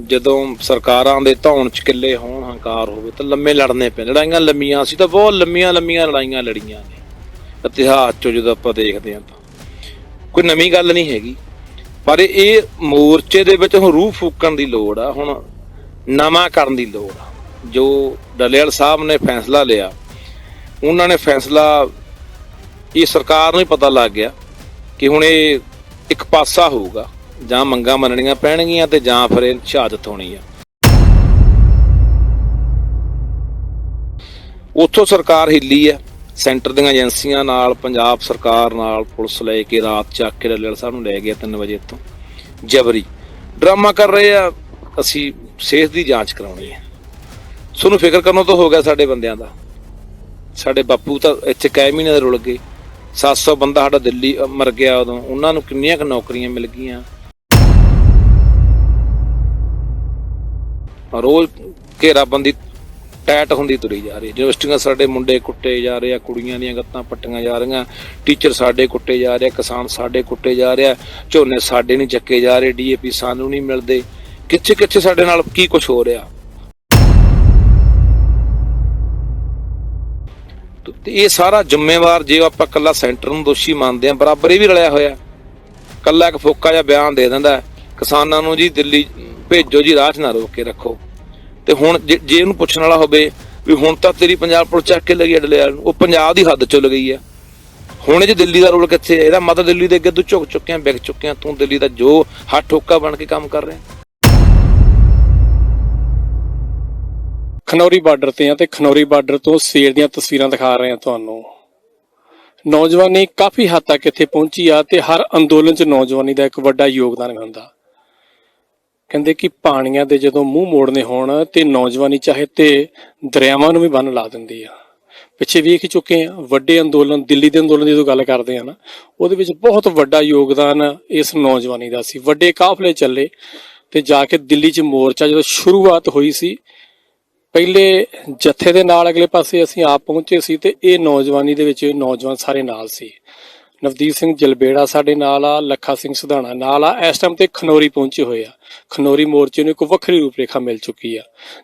ਜਦੋਂ ਸਰਕਾਰਾਂ ਦੇ ਧੌਣ ਚ ਕਿੱਲੇ ਹੋਣ, ਹੰਕਾਰ ਹੋਵੇ, ਤਾਂ ਲੰਮੇ ਲੜਨੇ ਪੈਣ ਲੜਾਈਆਂ ਲੰਮੀਆਂ ਸੀ ਤਾਂ ਬਹੁਤ ਲੰਮੀਆਂ ਲੰਮੀਆਂ ਲੜਾਈਆਂ ਲੜੀਆਂ ਨੇ। ਇਤਿਹਾਸ ਚੋਂ ਜਦੋਂ ਆਪਾਂ ਦੇਖਦੇ ਹਾਂ ਤਾਂ। ਕੋਈ ਨਵੀਂ ਗੱਲ ਨਹੀਂ ਹੈਗੀ। ਪਰ ਇਹ ਮੋਰਚੇ ਦੇ ਵਿੱਚ ਹੁਣ ਰੂਹ ਫੂਕਣ ਦੀ ਲੋੜ ਆ, ਹੁਣ ਨਵਾਂ ਕਰਨ ਦੀ ਲੋੜ ਆ। ਜੋ ਡਲੇਵਾਲ ਸਾਹਿਬ ਨੇ ਫੈਸਲਾ ਲਿਆ, ਉਹਨਾਂ ਨੇ ਫੈਸਲਾ, ਇਹ ਸਰਕਾਰ ਨੂੰ ਹੀ ਪਤਾ ਲੱਗ ਗਿਆ ਕਿ ਹੁਣ ਇਹ ਇੱਕ ਪਾਸਾ ਹੋਊਗਾ। ਜਾਂ ਮੰਗਾਂ ਮੰਨਣੀਆਂ ਪੈਣਗੀਆਂ ਤੇ ਜਾਂ ਫਿਰ ਇਹ ਸ਼ਹਾਦਤ ਹੋਣੀ ਆ। ਉੱਥੋਂ ਸਰਕਾਰ ਹਿੱਲੀ ਆ ਸੈਂਟਰ ਦੀਆਂ ਏਜੰਸੀਆਂ ਨਾਲ, ਪੰਜਾਬ ਸਰਕਾਰ ਨਾਲ ਪੁਲਿਸ ਲੈ ਕੇ ਰਾਤ ਚੱਕ ਕੇ ਡੱਲੇਵਾਲ ਸਾਹਿਬ ਨੂੰ ਲੈ ਗਿਆ 3 ਵਜੇ ਤੋਂ ਜਬਰੀ। ਡਰਾਮਾ ਕਰ ਰਹੇ ਆ। ਅਸੀਂ ਸਿਹਤ ਦੀ ਜਾਂਚ ਕਰਾਉਣੀ ਹੈ। ਤੁਹਾਨੂੰ ਫਿਕਰ ਕਰਨੋਂ ਤਾਂ ਹੋ ਗਿਆ ਸਾਡੇ ਬੰਦਿਆਂ ਦਾ। ਸਾਡੇ ਬਾਪੂ ਤਾਂ ਇੱਥੇ ਕਈ ਮਹੀਨੇ ਦੇ ਰੁਲ ਗਏ। 700 ਬੰਦਾ ਸਾਡਾ ਦਿੱਲੀ ਮਰ ਗਿਆ ਉਦੋਂ। ਉਹਨਾਂ ਨੂੰ ਕਿੰਨੀਆਂ ਕੁ ਨੌਕਰੀਆਂ ਮਿਲ ਗਈਆਂ। ਰੋਜ਼ ਘੇਰਾਬੰਦੀ ਟੈਟ ਹੁੰਦੀ ਤੁਰੀ ਜਾ ਰਹੀ ਯੂਨੀਵਰਸਿਟੀਆਂ ਸਾਡੇ ਮੁੰਡੇ ਕੁੱਟੇ ਜਾ ਰਹੇ ਆ, ਕੁੜੀਆਂ ਦੀਆਂ ਗੱਤਾਂ ਪੱਟੀਆਂ ਜਾ ਰਹੀਆਂ, ਟੀਚਰ ਸਾਡੇ ਕੁੱਟੇ ਜਾ ਰਹੇ ਆ, ਕਿਸਾਨ ਸਾਡੇ ਕੁੱਟੇ ਜਾ ਰਹੇ ਆ, ਝੋਨੇ ਸਾਡੇ ਨਹੀਂ ਚੱਕੇ ਜਾ ਰਹੇ, ਡੀਏਪੀ ਸਾਨੂੰ ਨਹੀਂ ਮਿਲਦੇ। ਕਿੱਥੇ ਕਿੱਥੇ ਸਾਡੇ ਨਾਲ ਕੀ ਕੁਝ ਹੋ ਰਿਹਾ? ਤੇ ਇਹ ਸਾਰਾ ਜ਼ਿੰਮੇਵਾਰ ਜੇ ਆਪਾਂ ਕੱਲਾ ਸੈਂਟਰ ਨੂੰ ਦੋਸ਼ੀ ਮੰਨਦੇ ਆ, ਬਰਾਬਰ ਇਹ ਵੀ ਰਲਿਆ ਹੋਇਆ। ਕੱਲਾ ਇੱਕ ਫੋਕਾ ਜਿਹਾ ਬਿਆਨ ਦੇ ਦਿੰਦਾ ਕਿਸਾਨਾਂ ਨੂੰ ਜੀ ਦਿੱਲੀ ਭੇਜੋ ਜੀ, ਰਾਹ 'ਚ ਨਾ ਰੋਕ ਕੇ ਰੱਖੋ। ਤੇ ਹੁਣ ਜੇ ਜੇ ਇਹਨੂੰ ਪੁੱਛਣ ਵਾਲਾ ਹੋਵੇ ਵੀ ਹੁਣ ਤਾਂ ਤੇਰੀ ਪੰਜਾਬ ਪੁਲਿਸ ਚੱਕ ਕੇ ਲੱਗੀ ਅਡਲੇ ਨੂੰ, ਉਹ ਪੰਜਾਬ ਦੀ ਹੱਦ ਚੋਂ ਗਈ ਆ ਹੁਣ ਇਹ 'ਚ ਦਿੱਲੀ ਦਾ ਰੋਲ ਕਿੱਥੇ ਹੈ? ਇਹਦਾ ਮਤਲਬ ਦਿੱਲੀ ਦੇ ਅੱਗੇ ਤੂੰ ਝੁਕ ਚੁੱਕਿਆ, ਵਿਕ ਚੁੱਕਿਆ, ਤੂੰ ਦਿੱਲੀ ਦਾ ਜੋ ਹੱਥ ਠੋਕਾ ਬਣ ਕੇ ਕੰਮ ਕਰ ਰਿਹਾ। ਖਨੌਰੀ ਬਾਰਡਰ ਤੇ ਆ ਤੇ ਖਨੌਰੀ ਬਾਰਡਰ ਤੋਂ ਸੇਰ ਦੀਆਂ ਤਸਵੀਰਾਂ ਦਿਖਾ ਰਹੇ ਆ ਤੁਹਾਨੂੰ। ਨੌਜਵਾਨੀ ਕਾਫੀ ਹੱਦ ਤੱਕ ਇੱਥੇ ਪਹੁੰਚੀ ਆ ਤੇ ਹਰ ਅੰਦੋਲਨ 'ਚ ਨੌਜਵਾਨੀ ਦਾ ਇੱਕ ਵੱਡਾ ਯੋਗਦਾਨ ਹੁੰਦਾ। ਕਹਿੰਦੇ ਕਿ ਪਾਣੀਆਂ ਦੇ ਜਦੋਂ ਮੂੰਹ ਮੋੜਨੇ ਹੋਣ ਤੇ ਨੌਜਵਾਨੀ ਚਾਹੇ ਤੇ ਦਰਿਆਵਾਂ ਨੂੰ ਵੀ ਬੰਨ ਲਾ ਦਿੰਦੀ ਆ। ਪਿੱਛੇ ਵੇਖ ਚੁੱਕੇ ਆ ਵੱਡੇ ਅੰਦੋਲਨ, ਦਿੱਲੀ ਦੇ ਅੰਦੋਲਨ ਦੀ ਜਦੋਂ ਗੱਲ ਕਰਦੇ ਆ ਨਾ, ਉਹਦੇ ਵਿੱਚ ਬਹੁਤ ਵੱਡਾ ਯੋਗਦਾਨ ਇਸ ਨੌਜਵਾਨੀ ਦਾ ਸੀ। ਵੱਡੇ ਕਾਫਲੇ ਚੱਲੇ ਤੇ ਜਾ ਕੇ ਦਿੱਲੀ 'ਚ ਮੋਰਚਾ ਜਦੋਂ ਸ਼ੁਰੂਆਤ ਹੋਈ ਸੀ, ਪਹਿਲੇ ਜੱਥੇ ਦੇ ਨਾਲ ਅਗਲੇ ਪਾਸੇ ਅਸੀਂ ਆਪ ਪਹੁੰਚੇ ਸੀ ਤੇ ਇਹ ਨੌਜਵਾਨੀ ਦੇ ਵਿੱਚ ਨੌਜਵਾਨ ਸਾਰੇ ਨਾਲ ਸੀ। ਨਵਦੀਪ ਸਿੰਘ ਜਲਬੇੜਾ ਸਾਡੇ ਨਾਲ ਆ, ਲੱਖਾ ਸਿੰਘ ਸੁਧਾਣਾ ਨਾਲ ਆ। ਇਸ ਟਾਈਮ ਤੇ ਖਨੌਰੀ ਪਹੁੰਚੇ ਹੋਏ ਆ। ਖਨੌਰੀ ਮੋਰਚੇ ਨੂੰ ਇੱਕ ਵੱਖਰੀ ਰੂਪਰੇਖਾ ਮਿਲ ਚੁੱਕੀ ਆ,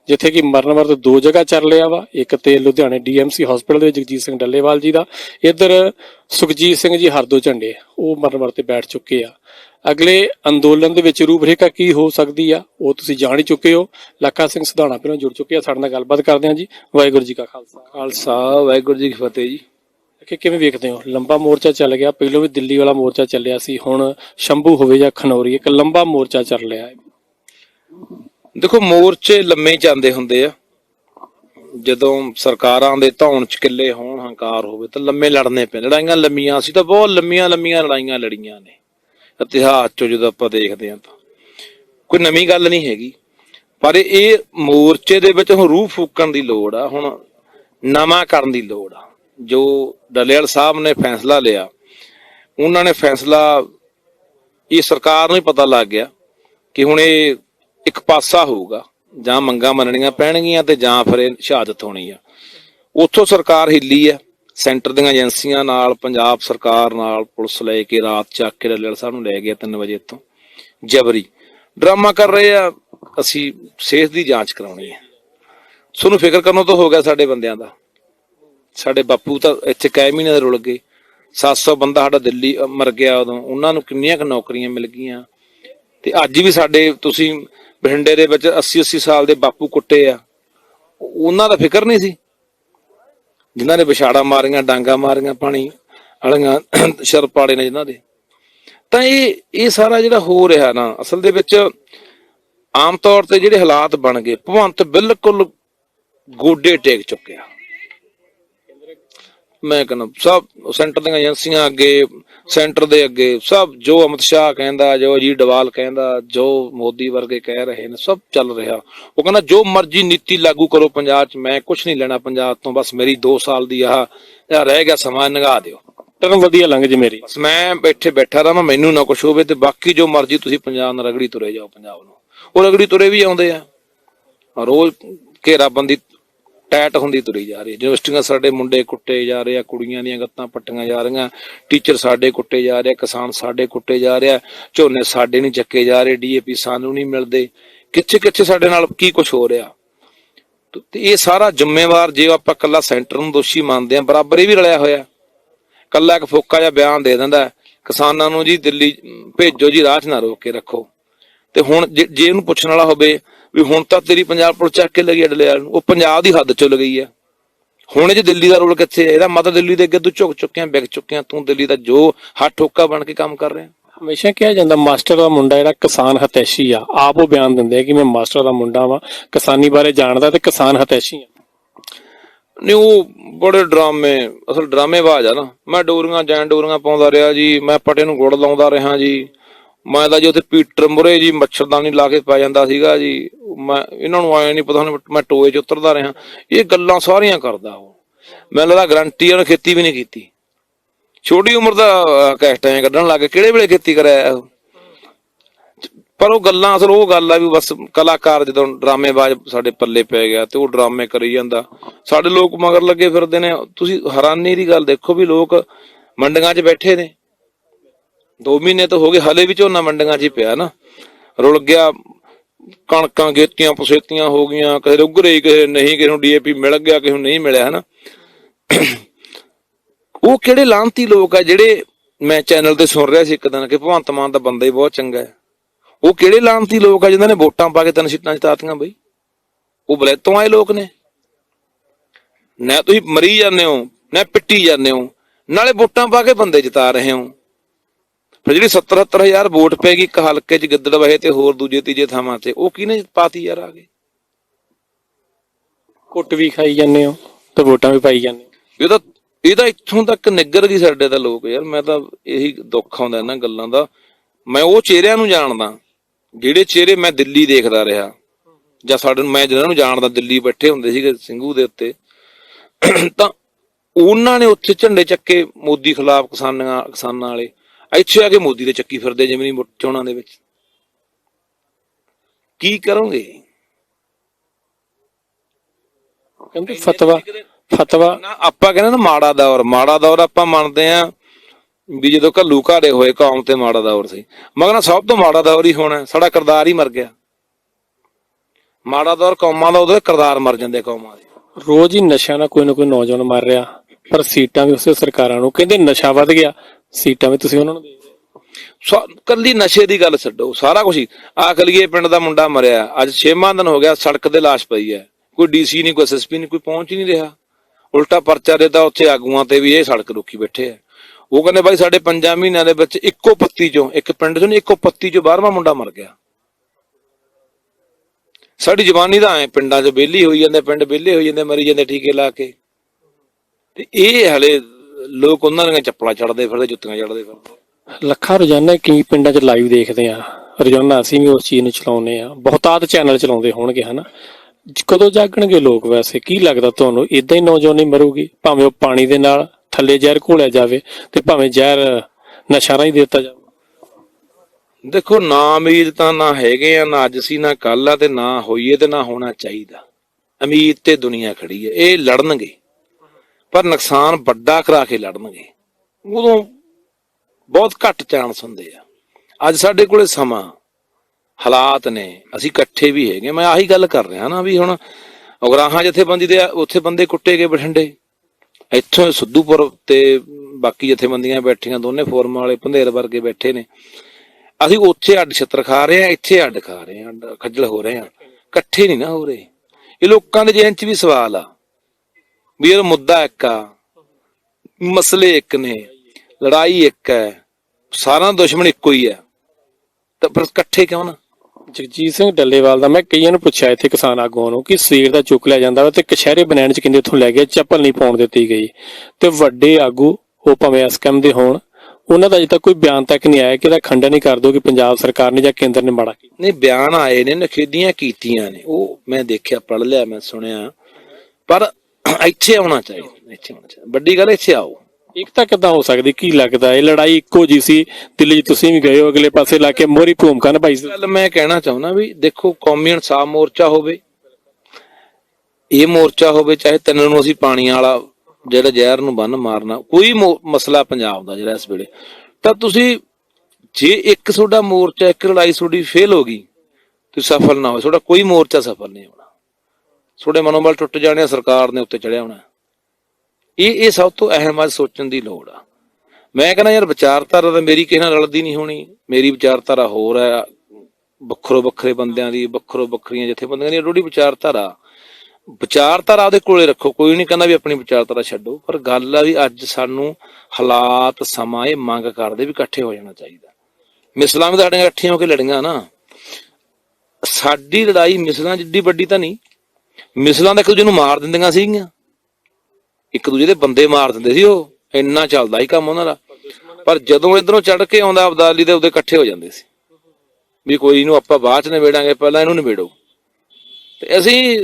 ਜਿੱਥੇ ਕਿ ਮਰਨ ਵਰਤ ਦੋ ਜਗ੍ਹਾ ਚੱਲ ਰਿਹਾ ਵਾ। ਇੱਕ ਤੇ ਲੁਧਿਆਣੇ ਡੀਐਮਸੀ ਹਸਪੀਟਲ ਦੇ ਜਗਜੀਤ ਸਿੰਘ ਡੱਲੇਵਾਲ ਜੀ ਦਾ, ਇੱਧਰ ਸੁਖਜੀਤ ਸਿੰਘ ਜੀ ਹਰਦੋ ਝੰਡੇ, ਉਹ ਮਰਨ ਵਰਤ ਤੇ ਬੈਠ ਚੁੱਕੇ ਆ। ਅਗਲੇ ਅੰਦੋਲਨ ਦੇ ਵਿੱਚ ਰੂਪਰੇਖਾ ਕੀ ਹੋ ਸਕਦੀ ਆ, ਉਹ ਤੁਸੀਂ ਜਾਣ ਹੀ ਚੁੱਕੇ ਹੋ। ਲੱਖਾ ਸਿੰਘ ਸੁਧਾਣਾ, ਪਹਿਲਾਂ ਜੁੜ ਚੁੱਕੇ ਆ, ਸਾਡੇ ਨਾਲ ਗੱਲਬਾਤ ਕਰਦੇ ਹਾਂ ਜੀ। ਵਾਹਿਗੁਰੂ ਜੀ ਕਾ ਖਾਲਸਾ। ਖਾਲਸਾ, ਵਾਹਿਗੁਰੂ ਜੀ ਕੀ ਫਤਿਹ ਜੀ। ਕਿ ਕਿਵੇਂ ਵੇਖਦੇ ਹੋ? ਲੰਬਾ ਮੋਰਚਾ ਚੱਲ ਗਿਆ। ਪਹਿਲਾਂ ਵੀ ਦਿੱਲੀ ਵਾਲਾ ਮੋਰਚਾ ਚੱਲਿਆ ਸੀ। ਹੁਣ ਸ਼ੰਭੂ ਹੋਵੇ ਜਾਂ ਖਨੌਰੀ, ਇੱਕ ਲੰਬਾ ਮੋਰਚਾ ਚੱਲ ਰਿਹਾ ਹੈ। ਦੇਖੋ, ਮੋਰਚੇ ਲੰਮੇ ਜਾਂਦੇ ਹੁੰਦੇ ਆ। ਜਦੋਂ ਸਰਕਾਰਾਂ ਦੇ ਧੌਣ ਚ ਕਿੱਲੇ ਹੋਣ, ਹੰਕਾਰ ਹੋਵੇ, ਤਾਂ ਲੰਮੇ ਲੜਨੇ ਪੈਣ ਲੜਾਈਆਂ ਲੰਮੀਆਂ ਸੀ ਤਾਂ ਬਹੁਤ ਲੰਮੀਆਂ ਲੰਮੀਆਂ ਲੜਾਈਆਂ ਲੜੀਆਂ ਨੇ। ਇਤਿਹਾਸ ਚੋਂ ਜਦੋਂ ਆਪਾਂ ਦੇਖਦੇ ਹਾਂ ਤਾਂ। ਕੋਈ ਨਵੀਂ ਗੱਲ ਨਹੀਂ ਹੈਗੀ। ਪਰ ਇਹ ਮੋਰਚੇ ਦੇ ਵਿੱਚ ਹੁਣ ਰੂਹ ਫੂਕਣ ਦੀ ਲੋੜ ਆ। ਹੁਣ ਨਵਾਂ ਕਰਨ ਦੀ ਲੋੜ ਆ। ਜੋ ਡਲੇਵਾਲ ਸਾਹਿਬ ਨੇ ਫੈਸਲਾ ਲਿਆ, ਉਹਨਾਂ ਨੇ ਫੈਸਲਾ, ਇਹ ਸਰਕਾਰ ਨੂੰ ਹੀ ਪਤਾ ਲੱਗ ਗਿਆ ਕਿ ਹੁਣ ਇਹ ਇੱਕ ਪਾਸਾ ਹੋਊਗਾ, ਜਾਂ ਮੰਗਾਂ ਮੰਨਣੀਆਂ ਪੈਣਗੀਆਂ ਤੇ ਜਾਂ ਫਿਰ ਸ਼ਹਾਦਤ ਹੋਣੀ ਆ। ਉੱਥੋਂ ਸਰਕਾਰ ਹਿੱਲੀ ਆ, ਸੈਂਟਰ ਦੀਆਂ ਏਜੰਸੀਆਂ ਨਾਲ, ਪੰਜਾਬ ਸਰਕਾਰ ਨਾਲ, ਪੁਲਿਸ ਲੈ ਕੇ ਰਾਤ ਚੱਕ ਕੇ ਡੱਲੇਵਾਲ ਸਾਹਿਬ ਨੂੰ ਲੈ ਗਿਆ 3 ਵਜੇ ਤੋਂ। ਜਬਰੀ ਡਰਾਮਾ ਕਰ ਰਹੇ ਆ, ਅਸੀਂ ਸਿਹਤ ਦੀ ਜਾਂਚ ਕਰਾਉਣੀ ਹੈ ਤੁਹਾਨੂੰ ਫਿਕਰ ਕਰਨੋਂ ਤਾਂ ਹੋ ਗਿਆ ਸਾਡੇ ਬੰਦਿਆਂ ਦਾ। ਸਾਡੇ ਬਾਪੂ ਤਾਂ ਇੱਥੇ ਕਈ ਮਹੀਨੇ ਦੇ ਰੁਲ ਗਏ। 700 ਬੰਦਾ ਸਾਡਾ ਦਿੱਲੀ ਮਰ ਗਿਆ ਉਦੋਂ। ਉਹਨਾਂ ਨੂੰ ਕਿੰਨੀਆਂ ਕੁ ਨੌਕਰੀਆਂ ਮਿਲ ਗਈਆਂ। ਤੇ ਅੱਜ ਵੀ ਸਾਡੇ, ਤੁਸੀਂ ਬਠਿੰਡੇ ਦੇ ਵਿੱਚ 80 80 ਸਾਲ ਦੇ ਬਾਪੂ ਕੁੱਟੇ ਆ। ਉਹਨਾਂ ਦਾ ਫਿਕਰ ਨਹੀਂ ਸੀ। ਜਿਨ੍ਹਾਂ ਨੇ ਵਿਛਾੜਾ ਮਾਰੀਆਂ, ਡਾਂਗਾ ਮਾਰੀਆਂ, ਪਾਣੀ ਵਾਲੀਆਂ ਸ਼ਰਪਾੜੇ ਨੇ ਜਿਨ੍ਹਾਂ ਦੇ। ਤਾਂ ਇਹ ਇਹ ਸਾਰਾ ਜਿਹੜਾ ਹੋ ਰਿਹਾ ਨਾ, ਅਸਲ ਦੇ ਵਿੱਚ ਆਮ ਤੌਰ ਤੇ ਜਿਹੜੇ ਹਾਲਾਤ ਬਣ ਗਏ, ਭਵੰਤ ਬਿਲਕੁਲ ਗੋਡੇ ਟੇਕ ਚੁੱਕਿਆ ਮੈਂ ਕਹਿੰਦਾ ਸਭ ਸੈਂਟਰ ਦੀਆਂ ਏਜੰਸੀਆਂ ਅੱਗੇ ਸੈਂਟਰ ਦੇ ਅੱਗੇ ਸਭ ਜੋ ਅਮਿਤ ਸ਼ਾਹ ਕਹਿੰਦਾ ਜੋ ਅਜੀਤ ਡਵਾਲ ਕਹਿੰਦਾ ਜੋ ਮੋਦੀ ਵਰਗੇ ਕਹਿ ਰਹੇ ਨੇ ਸਭ ਚੱਲ ਰਿਹਾ। ਉਹ ਕਹਿੰਦਾ ਜੋ ਮਰਜ਼ੀ ਨੀਤੀ ਲਾਗੂ ਕਰੋ ਪੰਜਾਬ 'ਚ ਮੈਂ ਕੁਝ ਨਹੀਂ ਲੈਣਾ ਪੰਜਾਬ ਤੋਂ ਬਸ ਮੇਰੀ 2 ਸਾਲ ਦੀ ਆਹ ਰਹਿ ਗਿਆ ਸਮਾਂ ਨਗਾ ਦਿਓ। ਟਰਮ ਵਧੀਆ ਲੰਘ ਜੇ ਮੇਰੀ। ਬਸ ਮੈਂ ਬੈਠੇ ਬੈਠਾ ਰਹਾਂ ਮੈਨੂੰ ਨਾ ਕੁਝ ਹੋਵੇ ਤੇ ਬਾਕੀ ਜੋ ਮਰਜ਼ੀ ਤੁਸੀਂ ਪੰਜਾਬ ਨਾਲ ਰਗੜੀ ਤੁਰੇ ਜਾਓ ਪੰਜਾਬ ਨੂੰ। ਉਹ ਰਗੜੀ ਤੁਰੇ ਵੀ ਆਉਂਦੇ ਆ। ਰੋਜ਼ ਘੇਰਾਬੰਦੀ ਟੈਟ ਹੁੰਦੀ ਤੁਰੀ ਜਾ ਰਹੀ ਹੈ। ਯੂਨੀਵਰਸਿਟੀਆਂ ਸਾਡੇ ਮੁੰਡੇ ਕੁੱਟੇ ਜਾ ਰਹੇ ਆ, ਕੁੜੀਆਂ ਦੀਆਂ ਗੱਤਾਂ ਪੱਟੀਆਂ ਜਾ ਰਹੀਆਂ, ਟੀਚਰ ਸਾਡੇ ਕੁੱਟੇ ਜਾ ਰਹੇ, ਕਿਸਾਨ ਸਾਡੇ ਕੁੱਟੇ ਜਾ ਰਹੇ, ਝੋਨੇ ਸਾਡੇ ਨਹੀਂ ਚੱਕੇ ਜਾ ਰਹੇ, ਡੀਏਪੀ ਸਾਨੂੰ ਨਹੀਂ ਮਿਲਦੇ। ਕਿੱਥੇ ਕਿੱਥੇ ਸਾਡੇ ਨਾਲ ਕੀ ਕੁਝ ਹੋ ਰਿਹਾ? ਤੇ ਇਹ ਸਾਰਾ ਜ਼ਿੰਮੇਵਾਰ ਜੇ ਆਪਾਂ ਕੱਲਾ ਸੈਂਟਰ ਨੂੰ ਦੋਸ਼ੀ ਮੰਨਦੇ ਆ ਬਰਾਬਰ ਇਹ ਵੀ ਰਲਿਆ ਹੋਇਆ ਕੱਲਾ ਇੱਕ ਫੋਕਾ ਜਿਹਾ ਬਿਆਨ ਦੇ ਦਿੰਦਾ ਕਿਸਾਨਾਂ ਨੂੰ ਜੀ ਦਿੱਲੀ ਭੇਜੋ ਜੀ, ਰਾਹ 'ਚ ਨਾ ਰੋਕ ਕੇ ਰੱਖੋ। ਤੇ ਹੁਣ ਜੇ ਜੇ ਇਹਨੂੰ ਪੁੱਛਣ ਵਾਲਾ ਹੋਵੇ ਵੀ ਹੁਣ ਤਾਂ ਤੇਰੀ ਪੰਜਾਬ ਪੁਲਿਸ ਚੱਕ ਕੇ ਲੱਗੀ ਅਡਲੇ ਵਾਲ ਨੂੰ। ਉਹ ਪੰਜਾਬ ਦੀ ਹੱਦ ਚੋਂ ਲਗਈ ਹੈ ਹੁਣ ਇਹ ਦਿੱਲੀ ਦਾ ਰੋਲ ਕਿੱਥੇ ਹੈ ਇਹਦਾ ਮਤਲਬ ਦਿੱਲੀ ਦੇ ਅੱਗੇ ਤੂੰ ਝੁਕ ਚੁੱਕਿਆ ਵਿਕ ਚੁੱਕਿਆ ਤੂੰ ਦਿੱਲੀ ਦਾ ਜੋ ਹੱਥ ਠੋਕਾ ਬਣ ਕੇ ਕੰਮ ਕਰ ਰਿਹਾ। ਹਮੇਸ਼ਾ ਕਿਹਾ ਜਾਂਦਾ ਮਾਸਟਰ ਦਾ ਮੁੰਡਾ ਜਿਹੜਾ ਕਿਸਾਨ ਹਤੈਸ਼ੀ ਆ। ਆਪ ਉਹ ਬਿਆਨ ਦਿੰਦੇ ਆ ਕਿ ਮੈਂ ਮਾਸਟਰ ਦਾ ਮੁੰਡਾ ਵਾਂ। ਕਿਸਾਨੀ ਬਾਰੇ ਜਾਣਦਾ ਤੇ ਕਿਸਾਨ ਹਤੈਸ਼ੀ ਆ। ਨਹੀਂ ਉਹ ਬੜੇ ਡਰਾਮੇ ਅਸਲ ਡਰਾਮੇਬਾਜ਼ ਆ ਨਾ। ਮੈਂ ਡੋਰੀਆਂ ਜੈਨ ਡੋਰੀਆਂ ਪਾਉਂਦਾ ਰਿਹਾ ਜੀ। ਮੈਂ ਪਟੇ ਨੂੰ ਗੁੜ ਲਾਉਂਦਾ ਰਿਹਾ ਜੀ। ਮੈਂ ਤਾਂ ਜੀ ਉੱਥੇ ਪੀਟਰ ਮੁਰੇ ਜੀ ਮੱਛਰਦਾਨੀ ਲਾ ਕੇ ਪੈ ਜਾਂਦਾ ਸੀਗਾ ਜੀ। ਮੈਂ ਇਹਨਾਂ ਨੂੰ ਆਇਆ ਨਹੀਂ ਪਤਾ, ਹੁਣ ਮੈਂ ਟੋਏ 'ਚ ਉਤਰਦਾ ਰਿਹਾ। ਇਹ ਗੱਲਾਂ ਸਾਰੀਆਂ ਕਰਦਾ ਉਹ। ਮੈਨੂੰ ਲੱਗਦਾ ਗਰੰਟੀ ਉਹਨੇ ਖੇਤੀ ਵੀ ਨਹੀਂ ਕੀਤੀ। ਛੋਟੀ ਉਮਰ ਦਾ ਕੈਸਟਾਂ ਕੱਢਣ ਲੱਗ ਕਿਹੜੇ ਵੇਲੇ ਖੇਤੀ ਕਰਿਆ ਪਰ ਉਹ ਗੱਲਾਂ ਅਸਲ, ਉਹ ਗੱਲ ਆ ਵੀ ਬਸ ਕਲਾਕਾਰ ਜਦੋਂ ਡਰਾਮੇਬਾਜ਼ ਸਾਡੇ ਪੱਲੇ ਪੈ ਗਿਆ ਤੇ ਉਹ ਡਰਾਮੇ ਕਰੀ ਜਾਂਦਾ। ਸਾਡੇ ਲੋਕ ਮਗਰ ਲੱਗੇ ਫਿਰਦੇ ਨੇ। ਤੁਸੀਂ ਹੈਰਾਨੀ ਦੀ ਗੱਲ ਦੇਖੋ ਵੀ ਲੋਕ ਮੰਡੀਆਂ 'ਚ ਬੈਠੇ ਨੇ। 2 ਮਹੀਨੇ ਤੋਂ ਹੋ ਗਏ, ਹਲੇ ਵੀ ਝੋਨਾ ਮੰਡੀਆਂ 'ਚ ਹੀ ਪਿਆ ਨਾ। ਰੁਲ ਗਿਆ, ਕਣਕਾਂ ਗੇਤੀਆਂ ਪਸੇਤੀਆਂ ਹੋ ਗਈਆਂ ਕਿਸੇ ਦੇ ਉਗਰੇ ਕਿਸੇ ਨਹੀਂ, ਕਿਸੇ ਨੂੰ ਡੀਏਪੀ ਮਿਲ ਗਿਆ, ਕਿਸੇ ਨੂੰ ਨਹੀਂ ਮਿਲਿਆ, ਹਨਾ। ਉਹ ਕਿਹੜੇ ਲਾਂਤੀ ਲੋਕ ਆ ਜਿਹੜੇ ਮੈਂ ਚੈਨਲ ਤੇ ਸੁਣ ਰਿਹਾ ਸੀ ਇੱਕ ਦਿਨ, ਕਿ ਭਗਵੰਤ ਮਾਨ ਦਾ ਬੰਦਾ ਹੀ ਬਹੁਤ ਚੰਗਾ ਹੈ। ਉਹ ਕਿਹੜੇ ਲਾਂਤੀ ਲੋਕ ਆ ਜਿਨ੍ਹਾਂ ਨੇ ਵੋਟਾਂ ਪਾ ਕੇ ਤਿੰਨ ਸੀਟਾਂ ਜਿਤਾਤੀਆਂ ਬਈ? ਉਹ ਬਲੈਤੋਂ ਆਏ ਲੋਕ ਨੇ। ਨਾ ਤੁਸੀਂ ਮਰੀ ਜਾਂਦੇ ਹੋ, ਨਾ ਪਿੱਟੀ ਜਾਂਦੇ ਹੋ, ਨਾਲੇ ਵੋਟਾਂ ਪਾ ਕੇ ਬੰਦੇ ਜਿਤਾ ਰਹੇ ਹੋ। ਫਿਰ ਜਿਹੜੀ 70 70000 ਵੋਟ ਪੈਗੀ ਇੱਕ ਹਲਕੇ 'ਚ ਗਿੱਦੜ ਵਹੇ ਤੇ ਹੋਰ ਦੂਜੇ ਤੀਜੇ ਥਾਵਾਂ ਤੇ ਉਹ ਕਿਹਨੇ ਪਾਤੀ ਯਾਰ ਆ ਗਏ ਕੁੱਟ ਵੀ ਖਾਈ ਜਾਂਦੇ ਹੋ ਤੇ ਵੋਟਾਂ ਵੀ ਪਾਈ ਜਾਂਦੇ ਹੋ। ਇਹ ਤਾਂ ਇਹ ਤਾਂ ਇੱਥੋਂ ਤੱਕ ਨਿੱਗਰ ਗਈ ਸਾਡੇ ਤਾਂ ਲੋਕ ਯਾਰ ਮੈਂ ਤਾਂ ਇਹੀ ਦੁੱਖ ਆਉਂਦਾ ਇਹਨਾਂ ਗੱਲਾਂ ਦਾ। ਮੈਂ ਉਹ ਚਿਹਰਿਆਂ ਨੂੰ ਜਾਣਦਾ ਜਿਹੜੇ ਚਿਹਰੇ ਮੈਂ ਦਿੱਲੀ ਦੇਖਦਾ ਰਿਹਾ ਜਾਂ ਸਾਡੇ ਮੈਂ ਜਿਹਨਾਂ ਨੂੰ ਜਾਣਦਾ ਦਿੱਲੀ ਬੈਠੇ ਹੁੰਦੇ ਸੀਗੇ ਸਿੰਘੂ ਦੇ ਉੱਤੇ ਤਾਂ ਉਹਨਾਂ ਨੇ ਉੱਥੇ ਝੰਡੇ ਚੱਕੇ ਮੋਦੀ ਖਿਲਾਫ ਕਿਸਾਨਾਂ ਕਿਸਾਨਾਂ ਵਾਲੇ। ਇੱਥੇ ਆ ਕੇ ਮੋਦੀ ਦੇ ਚੱਕੀ ਫਿਰਦੇ ਜਿਵੇਂ ਨਹੀਂ ਚੋਣਾਂ ਦੇ ਵਿੱਚ। ਕੀ ਕਰੋਗੇ? ਕਹਿੰਦੇ ਫਤਵਾ ਫਤਵਾ। ਨਾ ਆਪਾਂ ਕਹਿੰਦੇ ਨਾ ਮਾੜਾ ਦੌਰ ਮਾੜਾ ਦੌਰ ਆਪਾਂ ਮੰਨਦੇ ਆ ਵੀ ਜਦੋਂ ਘੱਲੂ ਘਾੜੇ ਹੋਏ ਕੌਮ ਤੇ ਮਾੜਾ ਦੌਰ ਸੀ। ਮਗਰ ਨਾ ਸਭ ਤੋਂ ਮਾੜਾ ਦੌਰ ਹੀ ਹੋਣਾ ਸਾਡਾ ਕਰਦਾਰ ਹੀ ਮਰ ਗਿਆ। ਮਾੜਾ ਦੌਰ ਕੌਮਾਂ ਦਾ ਉਹਦੇ ਕਰਦਾਰ ਮਰ ਜਾਂਦੇ ਕੌਮਾਂ ਦੇ। ਰੋਜ਼ ਹੀ ਨਸ਼ਿਆਂ ਨਾਲ ਕੋਈ ਨਾ ਕੋਈ ਨੌਜਵਾਨ ਮਰ ਰਿਹਾ ਪਰ ਸੀਟਾਂ ਵੀ ਉਸੇ ਸਰਕਾਰਾਂ ਨੂੰ ਕਹਿੰਦੇ ਨਸ਼ਾ ਵੱਧ ਗਿਆ। ਸੀਟਾਂ ਵੀ ਤੁਸੀਂ ਉਹਨਾਂ ਨੂੰ ਦੇ ਕੱਲੀ ਨਸ਼ੇ ਦੀ ਗੱਲ ਛੱਡੋ, ਸਾਰਾ ਕੁਝ ਆ ਕਲੀਏ ਪਿੰਡ ਦਾ ਮੁੰਡਾ ਮਰਿਆ, ਅੱਜ 6ਵਾਂ ਦਿਨ ਹੋ ਗਿਆ, ਸੜਕ ਤੇ ਲਾਸ਼ ਪਈ ਹੈ। ਕੋਈ ਡੀਸੀ ਨਹੀਂ, ਕੋਈ ਐਸਐਸਪੀ ਨਹੀਂ, ਕੋਈ ਪਹੁੰਚ ਹੀ ਨਹੀਂ ਰਿਹਾ। ਉਲਟਾ ਪਰਚਾ ਦੇਤਾ, ਉੱਥੇ ਆਗੂਆਂ ਤੇ ਵੀ ਇਹ ਸੜਕ ਰੋਕੀ ਬੈਠੇ ਆ। ਉਹ ਕਹਿੰਦੇ ਬਾਈ ਸਾਡੇ ਪੰਜਾਂ ਮਹੀਨਿਆਂ ਦੇ ਵਿੱਚ ਇੱਕੋ ਪੱਤੀ ਚੋਂ, ਇੱਕ ਪਿੰਡ ਚੋਂ ਨਹੀਂ, ਇੱਕੋ ਪੱਤੀ ਚੋਂ 12ਵਾਂ ਮੁੰਡਾ ਮਰ ਗਿਆ। ਸਾਡੀ ਜਵਾਨੀ ਦਾ ਐ, ਪਿੰਡਾਂ 'ਚ ਬੇਲੀ ਹੋਈ ਜਾਂਦੇ, ਪਿੰਡ ਬੇਲੇ ਹੋਈ ਜਾਂਦੇ, ਮਰੀ ਜਾਂਦੇ, ਟੀਕੇ ਲਾ ਕੇ। ਤੇ ਇਹ ਹਲੇ ਲੋਕ ਉਹਨਾਂ ਦੀਆਂ ਚੱਪਲਾਂ ਚੜਦੇ ਫਿਰਦੇ ਜੁੱਤੀਆਂ ਚੜਦੇ ਫਿਰਦੇ। ਲੱਖਾਂ ਰੋਜ਼ਾਨਾ ਕਈ ਪਿੰਡਾਂ 'ਚ ਲਾਈਵ ਦੇਖਦੇ ਆ ਰੋਜ਼ਾਨਾ ਅਸੀਂ ਵੀ ਉਸ ਚੀਜ਼ ਨੂੰ ਚਲਾਉਂਦੇ ਆ ਬਹੁਤਾਤ ਚੈਨਲ ਚਲਾਉਂਦੇ ਹੋਣਗੇ ਹਨਾ? ਕਦੋਂ ਜਾਗਣਗੇ ਲੋਕ ਵੈਸੇ? ਕੀ ਲੱਗਦਾ ਤੁਹਾਨੂੰ? ਇਦਾਂ ਹੀ ਨੌਜਵਾਨੀ ਮਰੂਗੀ। ਭਾਵੇਂ ਉਹ ਪਾਣੀ ਦੇ ਨਾਲ ਥੱਲੇ ਜ਼ਹਿਰ ਘੋਲਿਆ ਜਾਵੇ ਤੇ ਭਾਵੇਂ ਜ਼ਹਿਰ ਨਸ਼ਾ ਰਾਹੀਂ ਦਿੱਤਾ ਜਾਵੇ। ਦੇਖੋ ਨਾ ਉਮੀਦ ਤਾਂ ਨਾ ਹੈਗੇ ਆ ਨਾ ਅੱਜ ਸੀ ਨਾ ਕੱਲ ਆ ਤੇ ਨਾ ਹੋਈਏ ਤੇ ਨਾ ਹੋਣਾ ਚਾਹੀਦਾ। ਉਮੀਦ ਤੇ ਦੁਨੀਆ ਖੜੀ ਹੈ। ਇਹ ਲੜਨਗੇ। ਪਰ ਨੁਕਸਾਨ ਵੱਡਾ ਕਰਾ ਕੇ ਲੜਨਗੇ। ਉਦੋਂ ਬਹੁਤ ਘੱਟ ਚਾਂਸ ਹੁੰਦੇ ਆ। ਅੱਜ ਸਾਡੇ ਕੋਲੇ ਸਮਾਂ, ਹਾਲਾਤ ਨੇ, ਅਸੀਂ ਇਕੱਠੇ ਵੀ ਹੈਗੇ। ਮੈਂ ਆਹੀ ਗੱਲ ਕਰ ਰਿਹਾ ਨਾ ਵੀ ਹੁਣ ਉਗਰਾਹਾਂ ਜਥੇਬੰਦੀ ਦੇ ਉੱਥੇ ਬੰਦੇ ਕੁੱਟੇ ਗਏ ਬਠਿੰਡੇ। ਇੱਥੋਂ ਸਿੱਧੂਪੁਰ ਤੇ ਬਾਕੀ ਜਥੇਬੰਦੀਆਂ ਬੈਠੀਆਂ, ਦੋਨੇ ਫੋਰਮ ਵਾਲੇ ਪੰਧੇਰ ਵਰਗੇ ਬੈਠੇ ਨੇ। ਅਸੀਂ ਉੱਥੇ ਅੱਡ ਛੱਤਰ ਖਾ ਰਹੇ ਆ, ਇੱਥੇ ਅੱਡ ਖਾ ਰਹੇ ਆ, ਅੱਡ ਖੱਜਲ ਹੋ ਰਹੇ ਆ। ਇਕੱਠੇ ਨਹੀਂ ਨਾ ਹੋ ਰਹੇ। ਇਹ ਲੋਕਾਂ ਦੇ ਜੇਨ ਚ ਵੀ ਸਵਾਲ ਆ। ਵੀ ਇਹ ਮੁੱਦਾ ਇੱਕ ਆ। ਮਸਲੇ ਇੱਕ ਨੇ ਲੜਾਈ ਇੱਕ ਹੈ ਸਾਰਾ ਦੁਸ਼ਮਣ ਇੱਕੋ ਹੀ ਹੈ। ਤਾਂ ਫਿਰ ਇਕੱਠੇ ਕਿਉਂ ਨਾ? ਜਗਜੀਤ ਸਿੰਘ ਡੱਲੇਵਾਲ ਦਾ ਮੈਂ ਕਈਆਂ ਨੂੰ ਪੁੱਛਿਆ ਇੱਥੇ ਕਿਸਾਨ ਆਗੂਆਂ ਨੂੰ ਕਿ ਸੇਰ ਦਾ ਚੁੱਕ ਲਿਆ ਜਾਂਦਾ ਵਾ ਤੇ ਕਸ਼ਹਿਰੇ ਬਨੈਣ ਚ ਕਹਿੰਦੇ ਉੱਥੋਂ ਲੈ ਗਏ ਚੱਪਲ ਨਹੀਂ ਪਾਉਣ ਦਿੱਤੀ ਗਈ। ਤੇ ਵੱਡੇ ਆਗੂ ਉਹ ਭਾਵੇਂ ਐਸਕਮ ਦੇ ਹੋਣ ਉਹਨਾਂ ਦਾ ਅਜੇ ਤੱਕ ਕੋਈ ਬਿਆਨ ਤੱਕ ਨਹੀਂ ਆਇਆ ਕਿ ਇਹਦਾ ਖੰਡਨ ਹੀ ਕਰ ਦੋ ਕਿ ਪੰਜਾਬ ਸਰਕਾਰ ਨੇ ਜਾਂ ਕੇਂਦਰ ਨੇ ਮਾੜਾ ਕੀਤਾ। ਨਹੀਂ ਬਿਆਨ ਆਏ ਨੇ ਨਖੇਦੀਆਂ ਕੀਤੀਆਂ ਨੇ। ਉਹ ਮੈਂ ਦੇਖਿਆ ਪੜ ਲਿਆ ਮੈਂ ਸੁਣਿਆ। ਪਰ ਇੱਥੇ ਆਉਣਾ ਚਾਹੀਦਾ, ਇੱਥੇ ਆਉਣਾ ਚਾਹੀਦਾ। ਵੱਡੀ ਗੱਲ ਇੱਥੇ ਆਓ। ਇੱਕ ਕਿੱਦਾਂ ਹੋ ਸਕਦੀ, ਕੀ ਲੱਗਦਾ, ਇਹ ਲੜਾਈ ਇੱਕੋ ਜੀ ਸੀ, ਦਿੱਲੀ ਤੁਸੀਂ ਵੀ ਗਏ ਹੋ, ਅਗਲੇ ਪਾਸੇ ਲਾ ਕੇ ਮੋਰੀ ਭੂਮਿਕਾ ਨਿਭਾਈ ਸੀ? ਗੱਲ ਮੈਂ ਕਹਿਣਾ ਚਾਹੁੰਦਾ ਵੀ ਦੇਖੋ, ਕੌਮੀ ਇਨਸਾਫ ਮੋਰਚਾ ਹੋਵੇ, ਇਹ ਮੋਰਚਾ ਹੋਵੇ, ਚਾਹੇ ਤਿੰਨ ਨੂੰ ਅਸੀਂ ਪਾਣੀ ਵਾਲਾ ਜਿਹੜਾ ਜ਼ਹਿਰ ਨੂੰ ਬੰਨ ਮਾਰਨਾ, ਕੋਈ ਮਸਲਾ ਪੰਜਾਬ ਦਾ ਜਿਹੜਾ ਇਸ ਵੇਲੇ। ਤਾਂ ਤੁਸੀਂ, ਜੇ ਇੱਕ ਤੁਹਾਡਾ ਮੋਰਚਾ, ਇੱਕ ਲੜਾਈ ਤੁਹਾਡੀ ਫੇਲ ਹੋ ਗਈ, ਤੁਸੀਂ ਸਫਲ ਨਾ ਹੋ ਤੁਹਾਡਾ ਕੋਈ ਮੋਰਚਾ ਸਫਲ ਨਹੀਂ ਹੋਣਾ। ਤੁਹਾਡੇ ਮਨੋਬਲ ਟੁੱਟ ਜਾਣੇ ਆ, ਸਰਕਾਰ ਨੇ ਉੱਤੇ ਚੜਿਆ ਹੋਣਾ। ਇਹ ਇਹ ਸਭ ਤੋਂ ਅਹਿਮ ਅੱਜ ਸੋਚਣ ਦੀ ਲੋੜ ਆ। ਮੈਂ ਕਹਿੰਦਾ ਯਾਰ ਵਿਚਾਰਧਾਰਾ ਤਾਂ ਮੇਰੀ ਕਿਸੇ ਨਾਲ ਰਲਦੀ ਨਹੀਂ ਹੋਣੀ। ਮੇਰੀ ਵਿਚਾਰਧਾਰਾ ਹੋਰ ਹੈ ਵੱਖਰੋ ਵੱਖਰੇ ਬੰਦਿਆਂ ਦੀ ਵੱਖਰੋ ਵੱਖਰੀਆਂ ਜਥੇਬੰਦੀਆਂ ਦੀ ਰੋੜੀ ਵਿਚਾਰਧਾਰਾ। ਵਿਚਾਰਧਾਰਾ ਉਹਦੇ ਕੋਲੇ ਰੱਖੋ ਕੋਈ ਨਹੀਂ ਕਹਿੰਦਾ ਵੀ ਆਪਣੀ ਵਿਚਾਰਧਾਰਾ ਛੱਡੋ ਪਰ ਗੱਲ ਆ ਵੀ ਅੱਜ ਸਾਨੂੰ ਹਾਲਾਤ ਸਮਾਂ ਇਹ ਮੰਗ ਕਰਦੇ ਵੀ ਇਕੱਠੇ ਹੋ ਜਾਣਾ ਚਾਹੀਦਾ। ਮਿਸਲਾਂ ਵੀ ਤਾਂ ਇਕੱਠੀਆਂ ਹੋ ਕੇ ਲੜੀਆਂ ਨਾ। ਸਾਡੀ ਲੜਾਈ ਮਿਸਲਾਂ ਜਿੱਡੀ ਵੱਡੀ ਤਾਂ ਨਹੀਂ ਮਿਸਲਾਂ ਦਾ ਇੱਕ ਦੂਜੇ ਨੂੰ ਮਾਰ ਦਿੰਦੀਆਂ ਸੀਗੀਆਂ। ਇੱਕ ਦੂਜੇ ਦੇ ਬੰਦੇ ਮਾਰ ਦਿੰਦੇ ਸੀ ਉਹ। ਇੰਨਾ ਚੱਲਦਾ ਹੀ ਕੰਮ ਉਹਨਾਂ ਦਾ। ਪਰ ਜਦੋਂ ਇਧਰੋਂ ਚੜ ਕੇ ਆਉਂਦਾ ਅਬਦਾਲੀ ਦੇ ਉਹਦੇ ਇਕੱਠੇ ਹੋ ਜਾਂਦੇ ਸੀ। ਵੀ ਕੋਈ ਇਹਨੂੰ ਆਪਾਂ ਬਾਅਦ ਚ ਨਿਬੇੜਾਂਗੇ, ਪਹਿਲਾਂ ਇਹਨੂੰ ਨਿਬੇੜੋ। ਤੇ ਅਸੀਂ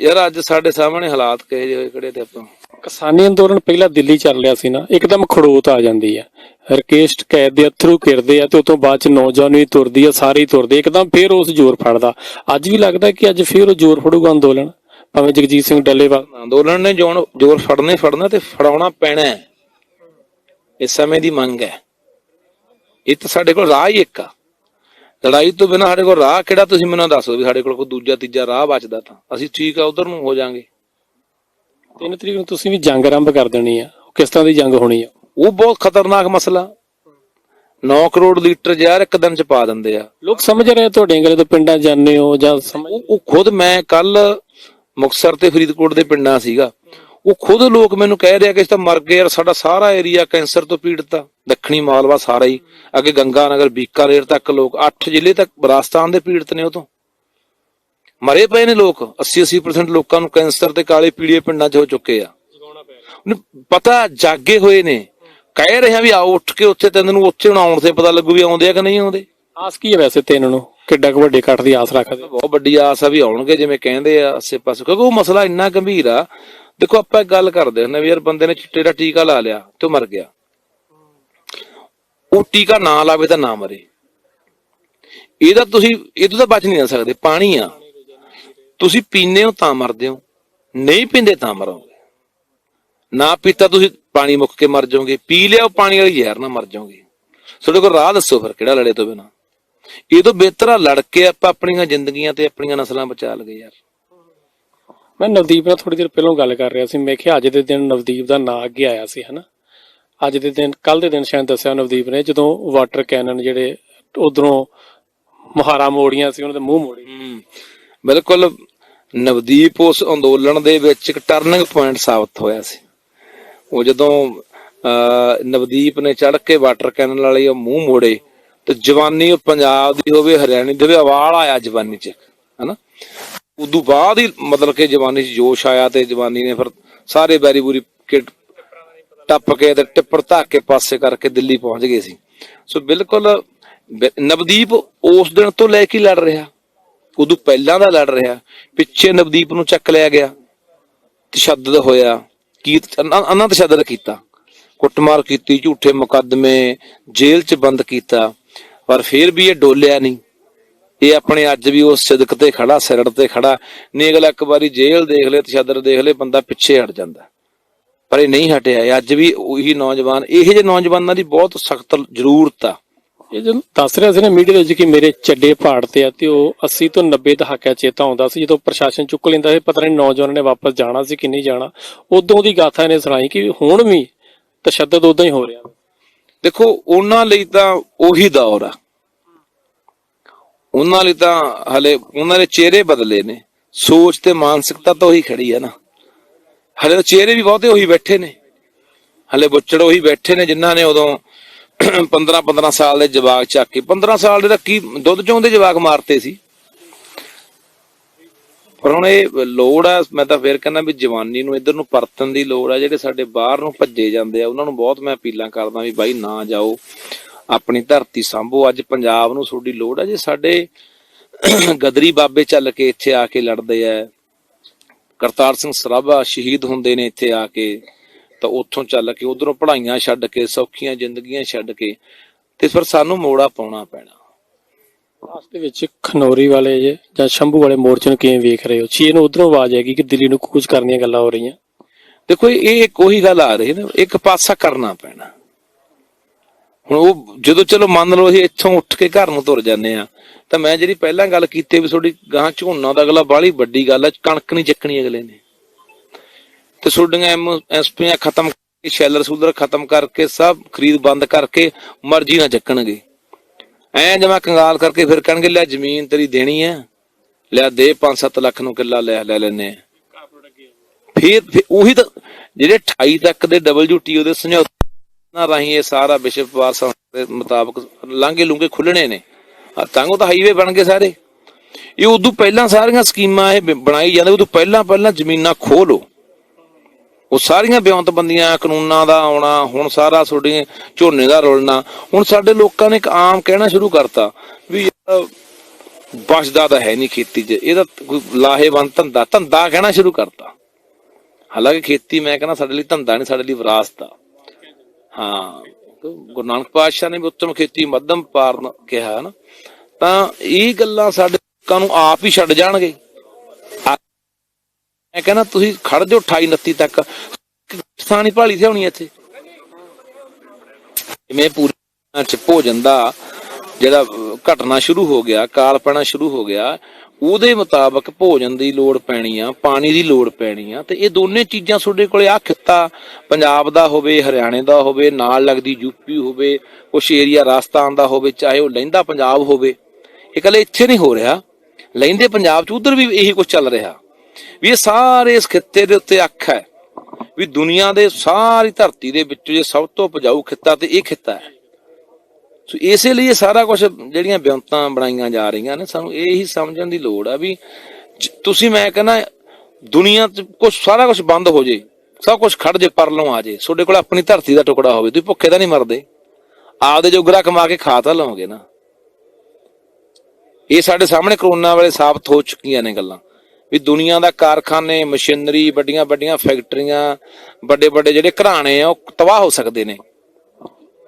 ਯਾਰ ਅੱਜ ਸਾਡੇ ਸਾਹਮਣੇ ਹਾਲਾਤ ਕਹੇ ਜਿਹੇ ਹੋਏ ਖੜੇ ਤੇ ਆਪਾਂ? ਕਿਸਾਨੀ ਅੰਦੋਲਨ ਪਹਿਲਾਂ ਦਿੱਲੀ ਚੱਲ ਰਿਹਾ ਸੀ ਨਾ, ਇੱਕਦਮ ਖੜੋਤ ਆ ਜਾਂਦੀ ਆ। ਰਕੇਸ਼ ਕੈਦ ਦੇ ਅਥਰੂ ਕਿਰਦੇ ਆ ਤੇ ਉਸ ਤੋਂ ਬਾਅਦ ਚ ਨੌਜਵਾਨ ਵੀ ਤੁਰਦੀ ਆ, ਸਾਰੇ ਹੀ ਤੁਰਦੇ ਇੱਕਦਮ ਫੇਰ ਉਸ ਜ਼ੋਰ ਫੜਦਾ। ਅੱਜ ਵੀ ਲੱਗਦਾ ਕਿ ਅੱਜ ਫੇਰ ਉਹ ਜ਼ੋਰ ਫੜੂਗਾ ਅੰਦੋਲਨ? ਭਾਵੇਂ ਜਗਜੀਤ ਸਿੰਘ ਡੱਲੇਵਾਲ। ਅੰਦੋਲਨ ਨੇ ਜੋਨ ਜ਼ੋਰ ਫੜਨੇ ਫੜਨਾ ਤੇ ਫੜਾਉਣਾ ਪੈਣਾ ਹੈ। ਇਸ ਸਮੇਂ ਦੀ ਮੰਗ ਹੈ। ਇਹ ਤਾਂ ਸਾਡੇ ਕੋਲ ਰਾਹ ਹੀ ਇੱਕ ਆ। ਲੜਾਈ ਤੋਂ ਬਿਨਾਂ ਸਾਡੇ ਕੋਲ ਰਾਹ ਕਿਹੜਾ ਤੁਸੀਂ ਮੈਨੂੰ ਦੱਸੋ ਵੀ ਸਾਡੇ ਕੋਲ ਕੋਈ ਦੂਜਾ ਤੀਜਾ ਰਾਹ ਬਚਦਾ ਤਾਂ। ਅਸੀਂ ਠੀਕ ਆ, ਉਧਰ ਨੂੰ ਹੋ ਜਾਾਂਗੇ। ਤਿੰਨ ਤਰੀਕ ਨੂੰ ਤੁਸੀਂ ਵੀ ਜੰਗ ਆਰੰਭ ਕਰ ਦੇਣੀ ਆ। ਕਿਸ ਤਰ੍ਹਾਂ ਦੀ ਜੰਗ ਹੋਣੀ ਆ? ਉਹ ਬਹੁਤ ਖਤਰਨਾਕ ਮਸਲਾ। 9 ਕਰੋੜ ਲੀਟਰ ਜ਼ਹਿਰ ਇੱਕ ਦਿਨ ਚ ਪਾ ਦਿੰਦੇ ਆ। ਲੋਕ ਸਮਝ ਰਹੇ ਆ ਤੁਹਾਡੀਆਂ ਗੱਲਾਂ ਤੋਂ ਪਿੰਡਾਂ ਜਾਂਦੇ ਹੋ ਜਾਂ ਸਮਝ ਉਹ ਖੁਦ ਮੈਂ ਕੱਲ ਮੁਕਸਰ ਤੇ ਫਰੀਦਕੋਟ ਦੇ ਪਿੰਡਾਂ ਸੀਗਾ। ਉਹ ਖੁਦ ਲੋਕ ਮੈਨੂੰ ਕਹਿ ਰਿਹਾ ਕਿ ਇਸ ਤਾਂ ਮਰ ਗਏ ਯਾਰ ਸਾਡਾ ਸਾਰਾ ਏਰੀਆ ਕੈਂਸਰ ਤੋਂ ਪੀੜਤ ਆ। ਦੱਖਣੀ ਮਾਲਵਾ ਸਾਰਾ ਹੀ। ਅੱਗੇ ਗੰਗਾ ਨਗਰ ਬੀਕਾਨੇਰ ਤੱਕ ਲੋਕ 8 ਜ਼ਿਲ੍ਹੇ ਤੱਕ ਰਾਜਸਥਾਨ ਦੇ ਪੀੜਤ ਨੇ ਉਹ ਤੋਂ। ਮਰੇ ਪਏ ਨੇ ਲੋਕ 80 80% ਲੋਕਾਂ ਨੂੰ ਕੈਂਸਰ ਤੇ ਕਾਲੇ ਪੀਲੀਏ ਪਿੰਡਾਂ 'ਚ ਹੋ ਚੁੱਕੇ ਆ। ਪਤਾ ਜਾਗੇ ਹੋਏ ਨੇ ਕਹਿ ਰਹੇ ਆ ਵੀ ਆਓ ਉੱਠ ਕੇ ਉੱਥੇ ਤੈਨੂੰ ਨੂੰ ਉੱਥੇ ਹੁਣ ਆਉਣ ਤੇ ਪਤਾ ਲੱਗੂ ਵੀ ਆਉਂਦੇ ਆ ਕਿ ਨਹੀਂ ਆਉਂਦੇ। ਆਸ ਕੀ ਹੈ ਵੈਸੇ ਤੇ ਇਹਨਾਂ ਨੂੰ? ਕਿੱਡਾ ਕੁ ਵੱਡੇ ਕੱਟ ਦੀ ਆਸ ਰੱਖਦੇ? ਬਹੁਤ ਵੱਡੀ ਆਸ ਆ ਵੀ ਆਉਣਗੇ ਜਿਵੇਂ ਕਹਿੰਦੇ ਆ ਆਸੇ ਪਾਸੇ ਕਿਉਂਕਿ ਉਹ ਮਸਲਾ ਇੰਨਾ ਗੰਭੀਰ ਆ। ਦੇਖੋ ਆਪਾਂ ਇੱਕ ਗੱਲ ਕਰਦੇ ਹੁੰਦੇ ਵੀ ਯਾਰ ਬੰਦੇ ਨੇ ਚਿੱਟੇ ਦਾ ਟੀਕਾ ਲਾ ਲਿਆ ਤੇ ਉਹ ਮਰ ਗਿਆ। ਉਹ ਟੀਕਾ ਨਾ ਲਾਵੇ ਤਾਂ ਨਾ ਮਰੇ। ਇਹਦਾ ਤੁਸੀਂ ਇਹ ਤੋਂ ਤਾਂ ਬਚ ਨਹੀਂ ਸਕਦੇ ਪਾਣੀ ਆ। ਤੁਸੀਂ ਪੀਨੇ ਹੋ ਤਾਂ ਮਰਦੇ ਹੋ ਨਹੀਂ ਪੀਂਦੇ ਤਾਂ ਮਰੋਗੇ। ਨਾ ਪੀਤਾ ਤੁਸੀਂ ਪਾਣੀ ਮੁੱਕ ਕੇ ਮਰ ਜਾਓਗੇ ਪੀ ਲਿਆ ਉਹ ਪਾਣੀ ਵਾਲੀ ਜ਼ਹਿਰ ਨਾਲ ਮਰ ਜਾਓਗੇ। ਤੁਹਾਡੇ ਕੋਲ ਰਾਹ ਦੱਸੋ ਫਿਰ ਕਿਹੜਾ ਲੜੇ ਤੋਂ ਬਿਨਾ। ਇਹ ਤੋਂ ਬਿਹਤਰ ਆ ਲੜ ਕੇ ਆਪਾਂ ਆਪਣੀਆਂ ਜ਼ਿੰਦਗੀਆਂ ਤੇ ਆਪਣੀਆਂ ਨਸਲਾਂ ਬਚਾ ਲਈਏ ਯਾਰ। ਮੈਂ ਨਵਦੀਪ ਨਾਲ ਥੋੜੀ ਦੇਰ ਪਹਿਲਾਂ ਗੱਲ ਕਰ ਰਿਹਾ ਸੀ ਮੈਂ ਕਿਹਾ ਅੱਜ ਦੇ ਦਿਨ ਨਵਦੀਪ ਦਾ ਨਾਂ ਅੱਗੇ ਆਇਆ ਸੀ ਹਨਾ। ਅੱਜ ਦੇ ਦਿਨ ਕੱਲ ਦੇ ਦਿਨ ਸ਼ਾਇਦ ਦੱਸਿਆ ਨਵਦੀਪ ਨੇ ਜਦੋਂ ਵਾਟਰ ਕੈਨਨ ਜਿਹੜੇ ਉਧਰੋਂ ਮੁਹਾਰਾ ਮੋੜੀਆਂ ਸੀ ਉਹਨਾਂ ਦੇ ਮੂੰਹ ਮੋੜੇ। ਬਿਲਕੁਲ ਨਵਦੀਪ ਉਸ ਅੰਦੋਲਨ ਦੇ ਵਿੱਚ ਇੱਕ ਟਰਨਿੰਗ ਪੁਆਇੰਟ ਸਾਬਤ ਹੋਇਆ ਸੀ। ਉਹ ਜਦੋਂ ਅਹ, ਨਵਦੀਪ ਨੇ ਚੜ ਕੇ ਵਾਟਰ ਕੈਨਲ ਵਾਲੀ ਉਹ ਮੂੰਹ ਮੋੜੇ ਤੇ ਜਵਾਨੀ ਉਹ ਪੰਜਾਬ ਦੀ ਹੋਵੇ ਹਰਿਆਣੀ ਦੀ ਹੋਵੇ ਆਇਆ ਜਵਾਨੀ ਚ ਹਨਾ? ਉਦੋਂ ਬਾਅਦ ਹੀ ਮਤਲਬ ਕਿ ਜਵਾਨੀ ਚ ਜੋਸ਼ ਆਇਆ ਤੇ ਜਵਾਨੀ ਨੇ ਫਿਰ ਸਾਰੇ ਬੈਰੀ ਬੂਰੀ ਕਿਟ ਟੱਪ ਕੇ ਤੇ ਟਿੱਪਰ ਧੱਕ ਕੇ ਪਾਸੇ ਕਰਕੇ ਦਿੱਲੀ ਪਹੁੰਚ ਗਏ ਸੀ। ਸੋ ਬਿਲਕੁਲ ਨਵਦੀਪ ਉਸ ਦਿਨ ਤੋਂ ਲੈ ਕੇ ਲੜ ਰਿਹਾ। ਉਦੋਂ ਪਹਿਲਾਂ ਦਾ ਲੜ ਰਿਹਾ, ਪਿੱਛੇ ਨਵਦੀਪ ਨੂੰ ਚੱਕ ਲਿਆ ਗਿਆ, ਤਸ਼ੱਦਦ ਹੋਇਆ ਕੀ ਅਨਾਂ ਤਸ਼ੱਦਦ ਕੀਤਾ। ਕੁੱਟਮਾਰ ਕੀਤੀ, ਝੂਠੇ ਮੁਕੱਦਮੇ ਜੇਲ੍ਹ 'ਚ ਬੰਦ ਕੀਤਾ, ਪਰ ਫਿਰ ਵੀ ਇਹ ਡੋਲਿਆ ਨਹੀਂ। ਇਹ ਆਪਣੇ ਅੱਜ ਵੀ ਉਸ ਸਿਦਕ ਤੇ ਖੜਾ, ਸਿਰੜ ਤੇ ਖੜਾ। ਨਹੀਂ ਅਗਲਾ ਇੱਕ ਵਾਰੀ ਜੇਲ੍ਹ ਦੇਖ ਲੇ, ਤਸ਼ੱਦਦ ਦੇਖ ਲੇ, ਬੰਦਾ ਪਿੱਛੇ ਹਟ ਜਾਂਦਾ। ਪਰ ਇਹ ਨਹੀਂ ਹਟਿਆ ਅੱਜ ਵੀ ਉਹੀ ਨੌਜਵਾਨ, ਇਹੋ ਜਿਹੇ ਨੌਜਵਾਨਾਂ ਦੀ ਬਹੁਤ ਸਖਤ ਜ਼ਰੂਰਤ ਆ। ਇਹ ਜਦੋਂ ਦੱਸ ਰਿਹਾ ਸੀ ਨਾ ਮੀਡੀਆ ਵਿੱਚ ਕਿ ਮੇਰੇ ਚੱਡੇ ਪਹਾੜ ਤੇ ਆ ਤੇ ਉਹ 80 ਤੋਂ 90 ਦਹਾਕਿਆਂ ਚੇਤਾ ਆਉਂਦਾ ਸੀ, ਜਦੋਂ ਪ੍ਰਸ਼ਾਸਨ ਚੁੱਕ ਲੈਂਦਾ ਸੀ, ਪਤਾ ਨਹੀਂ ਨੌਜਵਾਨ ਨੇ ਵਾਪਸ ਜਾਣਾ ਸੀ ਕਿ ਨਹੀਂ ਜਾਣਾ। ਉਦੋਂ ਦੀ ਗਾਥਾ ਇਹਨੇ ਸੁਣਾਈ ਕਿ ਹੁਣ ਵੀ ਤਸ਼ੱਦਦ ਉਦਾਂ ਹੀ ਹੋ ਰਿਹਾ। ਦੇਖੋ, ਉਹਨਾਂ ਲਈ ਤਾਂ ਉਹੀ ਦੌਰ ਆ। ਉਹਨਾਂ ਲਈ ਤਾਂ ਹਲੇ ਉਹਨਾਂ ਦੇ ਚਿਹਰੇ ਬਦਲੇ ਨੇ। ਸੋਚ ਤੇ ਮਾਨਸਿਕਤਾ ਤਾਂ ਉਹੀ ਖੜੀ ਆ ਨਾ। ਹਲੇ ਤਾਂ ਚਿਹਰੇ ਵੀ ਬਹੁਤੇ ਉਹੀ ਬੈਠੇ ਨੇ। ਹਲੇ ਬੁੱਚੜ ਉਹੀ ਬੈਠੇ ਨੇ ਜਿਨ੍ਹਾਂ ਨੇ ਉਦੋਂ 15 15 ਸਾਲ ਦੇ ਜਵਾਕ ਚੱਕ ਕੇ 15 ਸਾਲ ਦੇ ਤਾਂ ਕੀ, ਦੁੱਧ ਚੋਂਦੇ ਜਵਾਕ ਮਾਰਤੇ ਸੀ। ਪਰ ਹੁਣ ਇਹ ਲੋੜ ਆ, ਮੈਂ ਤਾਂ ਫੇਰ ਕਹਿੰਦਾ ਵੀ ਜਵਾਨੀ ਨੂੰ ਇੱਧਰ ਨੂੰ ਪਰਤਣ ਦੀ ਲੋੜ ਆ, ਜਿਹੜੇ ਸਾਡੇ ਬਾਹਰ ਨੂੰ ਭੱਜੇ ਜਾਂਦੇ ਆ, ਉਹਨਾਂ ਨੂੰ ਬਹੁਤ ਮੈਂ ਅਪੀਲਾਂ ਕਰਦਾ ਵੀ ਬਾਈ ਨਾ ਜਾਓ, ਆਪਣੀ ਧਰਤੀ ਸੰਭੋ। ਅੱਜ ਪੰਜਾਬ ਨੂੰ ਤੁਹਾਡੀ ਲੋੜ ਆ, ਜੇ ਸਾਡੇ ਗਦਰੀ ਬਾਬੇ ਚੱਲ ਕੇ ਇੱਥੇ ਆ ਕੇ ਲੜਦੇ ਆ, ਕਰਤਾਰ ਸਿੰਘ ਸਰਾਭਾ ਸ਼ਹੀਦ ਹੁੰਦੇ ਨੇ ਇੱਥੇ ਆ ਕੇ ਤਾਂ ਉੱਥੋਂ ਚੱਲ ਕੇ ਉਧਰੋਂ ਪੜ੍ਹਾਈਆਂ ਛੱਡ ਕੇ ਸੌਖੀਆਂ ਜ਼ਿੰਦਗੀਆਂ ਛੱਡ ਕੇ ਤੇ ਫਿਰ ਸਾਨੂੰ ਮੋੜਾ ਪਾਉਣਾ ਪੈਣਾ। ਦੇ ਵਿੱਚ ਖਨੌਰੀ ਵਾਲੇ ਜੇ ਜਾਂ ਸ਼ੰਭੂ ਵਾਲੇ ਮੋਰਚੇ ਨੂੰ ਕਿਵੇਂ ਵੇਖ ਰਹੇ ਹੋ? ਚੀਨ ਨੂੰ ਉਧਰੋਂ ਆਵਾਜ਼ ਆਏਗੀ ਕਿ ਦਿੱਲੀ ਨੂੰ ਕੁਝ ਕਰਨ ਦੀਆਂ ਗੱਲਾਂ ਹੋ ਰਹੀਆਂ। ਦੇਖੋ ਇਹ ਇੱਕ ਉਹੀ ਗੱਲ ਆ ਰਹੀ ਹੈ ਨਾ ਇੱਕ ਪਾਸਾ ਕਰਨਾ ਪੈਣਾ। ਹੁਣ ਉਹ ਜਦੋਂ ਚਲੋ ਮੰਨ ਲਓ ਅਸੀਂ ਇੱਥੋਂ ਉੱਠ ਕੇ ਘਰ ਨੂੰ ਤੁਰ ਜਾਂਦੇ ਆ ਤਾਂ ਮੈਂ ਜਿਹੜੀ ਪਹਿਲਾਂ ਗੱਲ ਕੀਤੀ ਵੀ ਤੁਹਾਡੀ ਗਾਂ ਝੋਨਾ ਦਾ ਅਗਲਾ ਬਾਹਲੀ ਵੱਡੀ ਗੱਲ ਹੈ ਕਣਕ ਨਹੀਂ ਚੱਕਣੀ ਅਗਲੇ ਨੇ। ਤੇ ਤੁਹਾਡੀਆਂ ਐਸਪੀਆਂ ਖਤਮ ਕਰਕੇ, ਸ਼ੈਲਰ ਸੂਲਰ ਖਤਮ ਕਰਕੇ, ਸਭ ਖਰੀਦ ਬੰਦ ਕਰਕੇ ਮਰਜ਼ੀ ਨਾਲ ਚੱਕਣਗੇ। ਐ ਜਮਾ ਕੰਗਾਲ ਕਰਕੇ ਫਿਰ ਕਹਿਣਗੇ, ਲੈ ਜ਼ਮੀਨ ਤੇਰੀ ਦੇਣੀ ਹੈ। ਲੈ ਦੇ 5-7 ਲੱਖ ਨੂੰ ਕਿੱਲਾ ਲੈ ਲੈ ਲੈਨੇ ਆ ਫਿਰ ਉਹੀ ਤਾਂ ਜਿਹੜੇ 28 ਤੱਕ ਦੇ WTO ਦੇ ਸਮਝੌਤੇ ਨਾਲ ਰਾਹੀਂ ਇਹ ਸਾਰਾ ਵਿਸ਼ਵ ਵਪਾਰ ਸੰਸਥਾ ਦੇ ਮੁਤਾਬਕ ਲਾਂਘੇ ਲੂੰਗੇ ਖੁੱਲਣੇ ਨੇ। ਆ ਤਾਂਗੋ ਤਾਂ ਹਾਈਵੇ ਬਣ ਗਏ ਸਾਰੇ। ਇਹ ਉਦੋਂ ਪਹਿਲਾਂ ਸਾਰੀਆਂ ਸਕੀਮਾਂ ਇਹ ਬਣਾਈ ਜਾਂਦੇ, ਉਦੋਂ ਪਹਿਲਾਂ ਪਹਿਲਾਂ ਜ਼ਮੀਨਾਂ ਖੋਲੋ ਉਹ ਸਾਰੀਆਂ ਬਿਉਂਤਬੰਦੀਆਂ, ਕਾਨੂੰਨਾਂ ਦਾ ਆਉਣਾ, ਹੁਣ ਸਾਰਾ ਤੁਹਾਡੇ ਝੋਨੇ ਦਾ ਰੁਲਣਾ। ਹੁਣ ਸਾਡੇ ਲੋਕਾਂ ਨੇ ਇੱਕ ਆਮ ਕਹਿਣਾ ਸ਼ੁਰੂ ਕਰਤਾ ਵੀ ਯਾਰ ਤਾਂ ਹੈ ਨਹੀਂ ਖੇਤੀ 'ਚ। ਇਹਦਾ ਕੋਈ ਲਾਹੇਵੰਦ ਧੰਦਾ ਧੰਦਾ ਕਹਿਣਾ ਸ਼ੁਰੂ ਕਰਤਾ। ਹਾਲਾਂਕਿ ਖੇਤੀ ਮੈਂ ਕਹਿੰਦਾ ਸਾਡੇ ਲਈ ਧੰਦਾ ਨਹੀਂ, ਸਾਡੇ ਲਈ ਵਿਰਾਸਤ ਆ। ਹਾਂ, ਗੁਰੂ ਨਾਨਕ ਪਾਤਸ਼ਾਹ ਨੇ ਵੀ ਉੱਤਮ ਖੇਤੀ ਮੱਧਮ ਪਾਰਨ ਕਿਹਾ ਨਾ। ਤਾਂ ਇਹ ਗੱਲਾਂ ਸਾਡੇ ਲੋਕਾਂ ਨੂੰ ਆਪ ਹੀ ਛੱਡ ਜਾਣਗੇ। ਮੈਂ ਕਹਿੰਦਾ ਤੁਸੀਂ ਖੜ ਜਾਓ 28 29 ਤੱਕ। ਕਿਸਾਨੀ ਭਾਲੀ ਤੇ ਹੋਣੀ ਇੱਥੇ। ਜਿਵੇਂ ਪੂਰੀ ਚ ਭੋਜਨ ਦਾ ਜਿਹੜਾ ਅਹ, ਸ਼ੁਰੂ ਹੋ ਗਿਆ ਕਾਲ ਪੈਣਾ ਸ਼ੁਰੂ ਹੋ ਗਿਆ ਉਹਦੇ ਮੁਤਾਬਕ ਭੋਜਨ ਦੀ ਲੋੜ ਪੈਣੀ ਆ ਪਾਣੀ ਦੀ ਲੋੜ ਪੈਣੀ ਆ। ਤੇ ਇਹ ਦੋਨੇ ਚੀਜ਼ਾਂ ਤੁਹਾਡੇ ਕੋਲੇ ਆ ਖਿੱਤਾ। ਪੰਜਾਬ ਦਾ ਹੋਵੇ ਹਰਿਆਣੇ ਦਾ ਹੋਵੇ ਨਾਲ ਲੱਗਦੀ ਯੂਪੀ ਹੋਵੇ ਕੁਛ ਏਰੀਆ ਰਾਜਸਥਾਨ ਦਾ ਹੋਵੇ ਚਾਹੇ ਉਹ ਲਹਿੰਦਾ ਪੰਜਾਬ ਹੋਵੇ। ਇਹ ਕੱਲੇ ਇੱਥੇ ਨਹੀਂ ਹੋ ਰਿਹਾ। ਲਹਿੰਦੇ ਪੰਜਾਬ ਚ ਉਧਰ ਵੀ ਇਹੀ ਕੁਝ ਚੱਲ ਰਿਹਾ। ਵੀ ਇਹ ਸਾਰੇ ਇਸ ਖਿੱਤੇ ਦੇ ਉੱਤੇ ਅੱਖ ਹੈ, ਵੀ ਦੁਨੀਆ ਦੇ ਸਾਰੀ ਧਰਤੀ ਦੇ ਵਿੱਚ ਜੇ ਸਭ ਤੋਂ ਉਪਜਾਊ ਖਿੱਤਾ ਤੇ ਇਹ ਖਿੱਤਾ ਹੈ। ਸੋ ਇਸੇ ਲਈ ਇਹ ਸਾਰਾ ਕੁਝ ਜਿਹੜੀਆਂ ਬਿਉਂਤਾਂ ਬਣਾਈਆਂ ਜਾ ਰਹੀਆਂ ਨੇ, ਸਾਨੂੰ ਇਹ ਹੀ ਸਮਝਣ ਦੀ ਲੋੜ ਆ ਵੀ ਤੁਸੀਂ ਮੈਂ ਕਹਿੰਦਾ, ਦੁਨੀਆ 'ਚ ਕੁਝ ਸਾਰਾ ਕੁਝ ਬੰਦ ਹੋ ਜੇ, ਸਭ ਕੁਝ ਖੜ ਜੇ, ਪਰਲੋਂ ਆ ਜੇ, ਤੁਹਾਡੇ ਕੋਲ ਆਪਣੀ ਧਰਤੀ ਦਾ ਟੁਕੜਾ ਹੋਵੇ, ਤੁਸੀਂ ਭੁੱਖੇ ਤਾਂ ਨਹੀਂ ਮਰਦੇ। ਆਪਦੇ ਜੋਗਰਾ ਕਮਾ ਕੇ ਖਾ ਤਾਂ ਲਓਗੇ ਨਾ। ਇਹ ਸਾਡੇ ਸਾਹਮਣੇ ਕਰੋਨਾ ਵਾਲੇ ਸਾਬਤ ਹੋ ਚੁੱਕੀਆਂ ਨੇ ਗੱਲਾਂ। ਵੀ ਦੁਨੀਆ ਦਾ ਕਾਰਖਾਨੇ, ਮਸ਼ੀਨਰੀ, ਵੱਡੀਆਂ ਵੱਡੀਆਂ ਫੈਕਟਰੀਆਂ, ਵੱਡੇ ਵੱਡੇ ਜਿਹੜੇ ਘਰਾਣੇ ਆ, ਉਹ ਤਬਾਹ ਹੋ ਸਕਦੇ ਨੇ।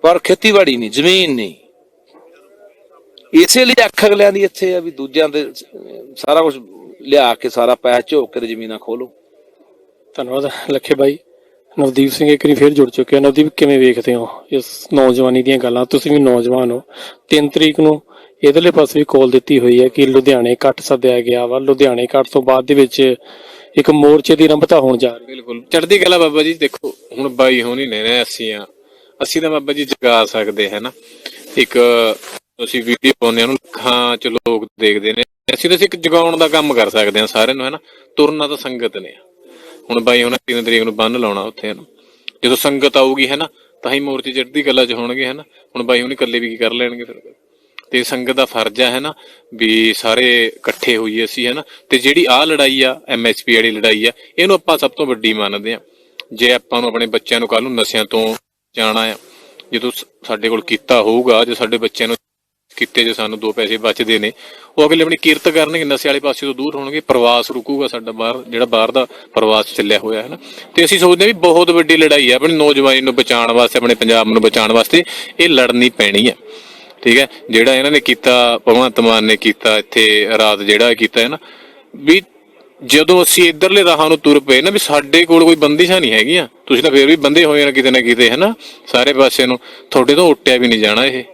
ਪਰ ਖੇਤੀਬਾੜੀ ਨਹੀਂ, ਜ਼ਮੀਨ ਨਹੀਂ। ਇਸੇ ਲਈ ਅੱਖ ਅਗਲਿਆਂ ਦੀ ਇੱਥੇ ਆ ਵੀ ਦੂਜਿਆਂ ਦੇ ਸਾਰਾ ਕੁਝ ਲਿਆ ਕੇ, ਸਾਰਾ ਪੈਸਾ ਝੋਕ ਕੇ ਜ਼ਮੀਨਾਂ ਖੋਲੋ। ਧੰਨਵਾਦ, ਲੱਖੇ ਬਾਈ। ਨਵਦੀਪ ਸਿੰਘ ਇੱਕ ਵਾਰੀ ਫੇਰ ਜੁੜ ਚੁੱਕੇ ਆ ਨਵਦੀਪ, ਕਿਵੇਂ ਵੇਖਦੇ ਹੋ ਇਸ ਨੌਜਵਾਨੀ ਦੀਆਂ ਗੱਲਾਂ? ਤੁਸੀਂ ਵੀ ਨੌਜਵਾਨ ਹੋ। 3 ਤਰੀਕ ਨੂੰ ਇਧਰਲੇ ਪਾਸੇ ਵੀ ਕਾਲ ਦਿੱਤੀ ਹੋਈ ਹੈ ਕਿ ਲੁਧਿਆਣੇ ਇਕੱਠ ਸੱਦਿਆ ਗਿਆ ਵਾ। ਲੁਧਿਆਣੇ ਇਕੱਠ ਤੋਂ ਬਾਅਦ ਦੇ ਵਿੱਚ ਇੱਕ ਮੋਰਚੇ ਦੀ ਰੰਭਤਾ ਹੋਣ ਜਾ ਰਹੀ ਬਿਲਕੁਲ। ਚੜ੍ਹਦੀ ਕਲਾ ਬਾਬਾ ਜੀ, ਦੇਖੋ, ਹੁਣ ਬਾਈ ਹੋਣੀ ਨੇ ਨਾ ਅਸੀਂ ਆ। ਅਸੀਂ ਤਾਂ ਬਾਬਾ ਜੀ ਜਗਾ ਸਕਦੇ ਹੈ ਨਾ। ਇੱਕ ਅਸੀਂ ਵੀਡੀਓ ਪਾਉਂਦੇ ਹਾਂ ਲੱਖਾਂ ਚ ਲੋਕ ਦੇਖਦੇ ਨੇ। ਅਸੀਂ ਤਾਂ ਇੱਕ ਜਗਾਉਣ ਦਾ ਕੰਮ ਕਰ ਸਕਦੇ ਹਾਂ ਸਾਰਿਆਂ ਨੂੰ, ਹੈ ਨਾ। ਤੁਰਨਾ ਤਾਂ ਸੰਗਤ ਨੇ। ਹੁਣ ਬਾਈ ਹੁਣ 3 ਤਰੀਕ ਨੂੰ ਬੰਨ ਲਾਉਣਾ ਉੱਥੇ, ਹੈ ਨਾ। ਜਦੋਂ ਸੰਗਤ ਆਊਗੀ, ਹੈ ਨਾ, ਤਾਂ ਹੀ ਮੋਰਚੇ ਚੜ੍ਹਦੀ ਕਲਾ ਚ ਹੋਣਗੇ, ਹੈ ਨਾ। ਹੁਣ ਬਾਈ ਹੁਣ ਇਕੱਲੇ ਵੀ ਕੀ ਕਰ ਲੈਣਗੇ ਫਿਰ? ਤੇ ਸੰਗਤ ਦਾ ਫਰਜ਼ ਹੈ ਨਾ ਵੀ ਸਾਰੇ ਇਕੱਠੇ ਹੋਈਏ ਅਸੀਂ ਹੈ ਨਾ ਤੇ ਜਿਹੜੀ ਆ ਲੜਾਈ ਆ ਐਮਐਸਪੀ ਵਾਲੀ ਲੜਾਈ ਆ, ਇਹਨੂੰ ਆਪਾਂ ਸਭ ਤੋਂ ਵੱਡੀ ਮੰਨਦੇ ਆ ਜੇ ਆਪਾਂ ਨੂੰ ਆਪਣੇ ਬੱਚਿਆਂ ਨੂੰ ਕੱਲ ਨੂੰ ਨਸ਼ਿਆਂ ਤੋਂ ਜਾਣਾ ਆ, ਜਦੋਂ ਸਾਡੇ ਕੋਲ ਕੀਤਾ ਹੋਊਗਾ, ਜੇ ਸਾਡੇ ਬੱਚਿਆਂ ਨੂੰ ਕਿਤੇ ਜੇ ਸਾਨੂੰ ਦੋ ਪੈਸੇ ਬਚਦੇ ਨੇ, ਉਹ ਅਗਲੇ ਆਪਣੀ ਕਿਰਤ ਕਰਨਗੇ, ਨਸ਼ੇ ਵਾਲੇ ਪਾਸੇ ਤੋਂ ਦੂਰ ਹੋਣਗੇ, ਪ੍ਰਵਾਸ ਰੁਕੂਗਾ ਸਾਡਾ ਬਾਹਰ, ਜਿਹੜਾ ਬਾਹਰ ਦਾ ਪ੍ਰਵਾਸ ਚੱਲਿਆ ਹੋਇਆ ਹੈ ਨਾ। ਤੇ ਅਸੀਂ ਸੋਚਦੇ ਹਾਂ ਵੀ ਬਹੁਤ ਵੱਡੀ ਲੜਾਈ ਹੈ ਆਪਣੀ ਨੌਜਵਾਨੀ ਨੂੰ ਬਚਾਉਣ ਵਾਸਤੇ, ਆਪਣੇ ਪੰਜਾਬ ਨੂੰ ਬਚਾਉਣ ਵਾਸਤੇ, ਇਹ ਲੜਨੀ ਪੈਣੀ ਹੈ। ਠੀਕ ਹੈ? ਜਿਹੜਾ ਇਹਨਾਂ ਨੇ ਕੀਤਾ, ਭਗਵੰਤ ਮਾਨ ਨੇ ਕੀਤਾ, ਇੱਥੇ ਰਾਤ ਜਿਹੜਾ ਕੀਤਾ ਹੈ ਨਾ, ਵੀ ਜਦੋਂ ਅਸੀਂ ਇਧਰਲੇ ਰਾਹਾਂ ਨੂੰ ਤੁਰ ਪਏ ਨਾ, ਵੀ ਸਾਡੇ ਕੋਲ ਕੋਈ ਬੰਦਿਸ਼ਾਂ ਨਹੀਂ ਹੈਗੀਆਂ। ਤੁਸੀਂ ਤਾਂ ਫੇਰ ਵੀ ਬੰਦੇ ਹੋਏ ਨਾ ਕਿਤੇ ਨਾ ਕਿਤੇ ਹੈ ਨਾ ਸਾਰੇ ਪਾਸੇ ਨੂੰ। ਤੁਹਾਡੇ ਤੋਂ ਉੱਟਿਆ ਵੀ ਨਹੀਂ ਜਾਣਾ ਇਹ।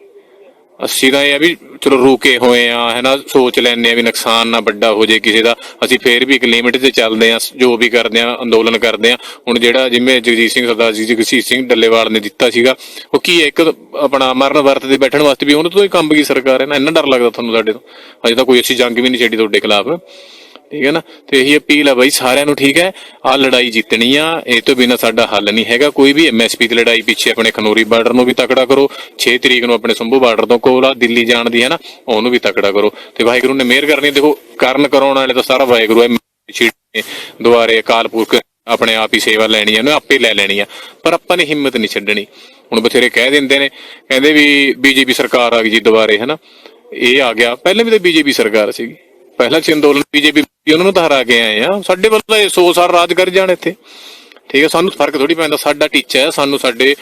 ਅਸੀਂ ਤਾਂ ਇਹ ਆ ਵੀ ਚਲੋ ਰੁਕੇ ਹੋਏ ਆ ਹੈ ਸੋਚ ਲੈਂਦੇ ਆ ਵੀ ਨੁਕਸਾਨ ਨਾ ਵੱਡਾ ਹੋ ਜੇ ਕਿਸੇ ਦਾ। ਅਸੀਂ ਫੇਰ ਵੀ ਇੱਕ ਲਿਮਿਟ ਤੇ ਚੱਲਦੇ ਆ, ਜੋ ਵੀ ਕਰਦੇ ਆ, ਅੰਦੋਲਨ ਕਰਦੇ ਆ। ਹੁਣ ਜਿਹੜਾ ਜਿਵੇਂ ਜਗਜੀਤ ਸਿੰਘ, ਸਰਦਾਰ ਜੀ, ਜਗਸੀਰ ਸਿੰਘ ਡੱਲੇਵਾਲ ਨੇ ਦਿੱਤਾ ਸੀਗਾ, ਉਹ ਕੀ ਹੈ, ਇੱਕ ਆਪਣਾ ਮਰਨ ਵਰਤ ਤੇ ਬੈਠਣ ਵਾਸਤੇ ਵੀ ਉਹਨਾਂ ਤੋਂ ਹੀ ਕੰਮ ਕੀ ਸਰਕਾਰ ਹੈ ਨਾ, ਇੰਨਾ ਡਰ ਲੱਗਦਾ ਤੁਹਾਨੂੰ ਸਾਡੇ ਤੋਂ? ਅਜੇ ਤਾਂ ਕੋਈ ਅਸੀਂ ਜੰਗ ਵੀ ਨਹੀਂ ਛੱਡੀ ਤੁਹਾਡੇ ਖਿਲਾਫ। ਠੀਕ ਹੈ ਨਾ? ਤੇ ਇਹੀ ਅਪੀਲ ਆ ਬਾਈ, ਸਾਰਿਆਂ ਨੂੰ ਠੀਕ ਹੈ? ਆ ਲੜਾਈ ਜਿੱਤਣੀ ਆ, ਇਹ ਤੋਂ ਬਿਨਾ ਸਾਡਾ ਹੱਲ ਨਹੀਂ ਹੈਗਾ। ਕੋਈ ਵੀ ਐਮਐਸਪੀ ਦੀ ਲੜਾਈ ਪਿੱਛੇ ਆਪਣੇ ਖਨੌਰੀ ਬਾਰਡਰ ਨੂੰ ਵੀ ਤਕੜਾ ਕਰੋ। 6 ਤਰੀਕ ਨੂੰ ਆਪਣੇ ਸੰਭੂ ਬਾਰਡਰ ਤੋਂ ਕੋਲ ਆ, ਦਿੱਲੀ ਜਾਣ ਦੀ, ਹੈ ਨਾ? ਉਹਨੂੰ ਵੀ ਤਕੜਾ ਕਰੋ। ਤੇ ਵਾਹਿਗੁਰੂ ਨੇ ਮਿਹਰ ਕਰਨੀ, ਦੇਖੋ, ਕਰਨ ਕਰਾਉਣ ਵਾਲੇ ਤਾਂ ਸਾਰਾ ਵਾਹਿਗੁਰੂ ਹੈ। ਦੁਆਰੇ ਅਕਾਲ ਪੁਰਖ ਆਪਣੇ ਆਪ ਹੀ ਸੇਵਾ ਲੈਣੀ ਹੈ ਉਹਨੇ ਆਪੇ ਲੈ ਲੈਣੀ ਆ। ਪਰ ਆਪਾਂ ਨੇ ਹਿੰਮਤ ਨਹੀਂ ਛੱਡਣੀ। ਹੁਣ ਬਥੇਰੇ ਕਹਿ ਦਿੰਦੇ ਨੇ, ਕਹਿੰਦੇ ਵੀ ਬੀਜੇਪੀ ਸਰਕਾਰ ਆ ਗਈ ਜੀ ਦੁਬਾਰੇ ਹਨਾ ਇਹ ਆ ਗਿਆ। ਪਹਿਲਾਂ ਵੀ ਤਾਂ ਬੀਜੇਪੀ ਸਰਕਾਰ ਸੀਗੀ। ਪਹਿਲਾਂ ਚ ਅੰਦੋਲਨ ਬੀਜੇਪੀ ਉਹਨਾਂ ਨੂੰ ਤਾਂ ਹਰਾ ਕੇ ਆਏ ਆ। ਸਾਡੇ ਵੱਲ ਇਹ 100 ਸਾਲ ਰਾਜ ਕਰ ਜਾਣ ਇੱਥੇ। ਠੀਕ ਹੈ, ਸਾਨੂੰ ਫ਼ਰਕ ਥੋੜੀ ਪੈਂਦਾ। ਸਾਡਾ ਟੀਚਾ ਹੈ, ਸਾਨੂੰ ਸਾਡੇ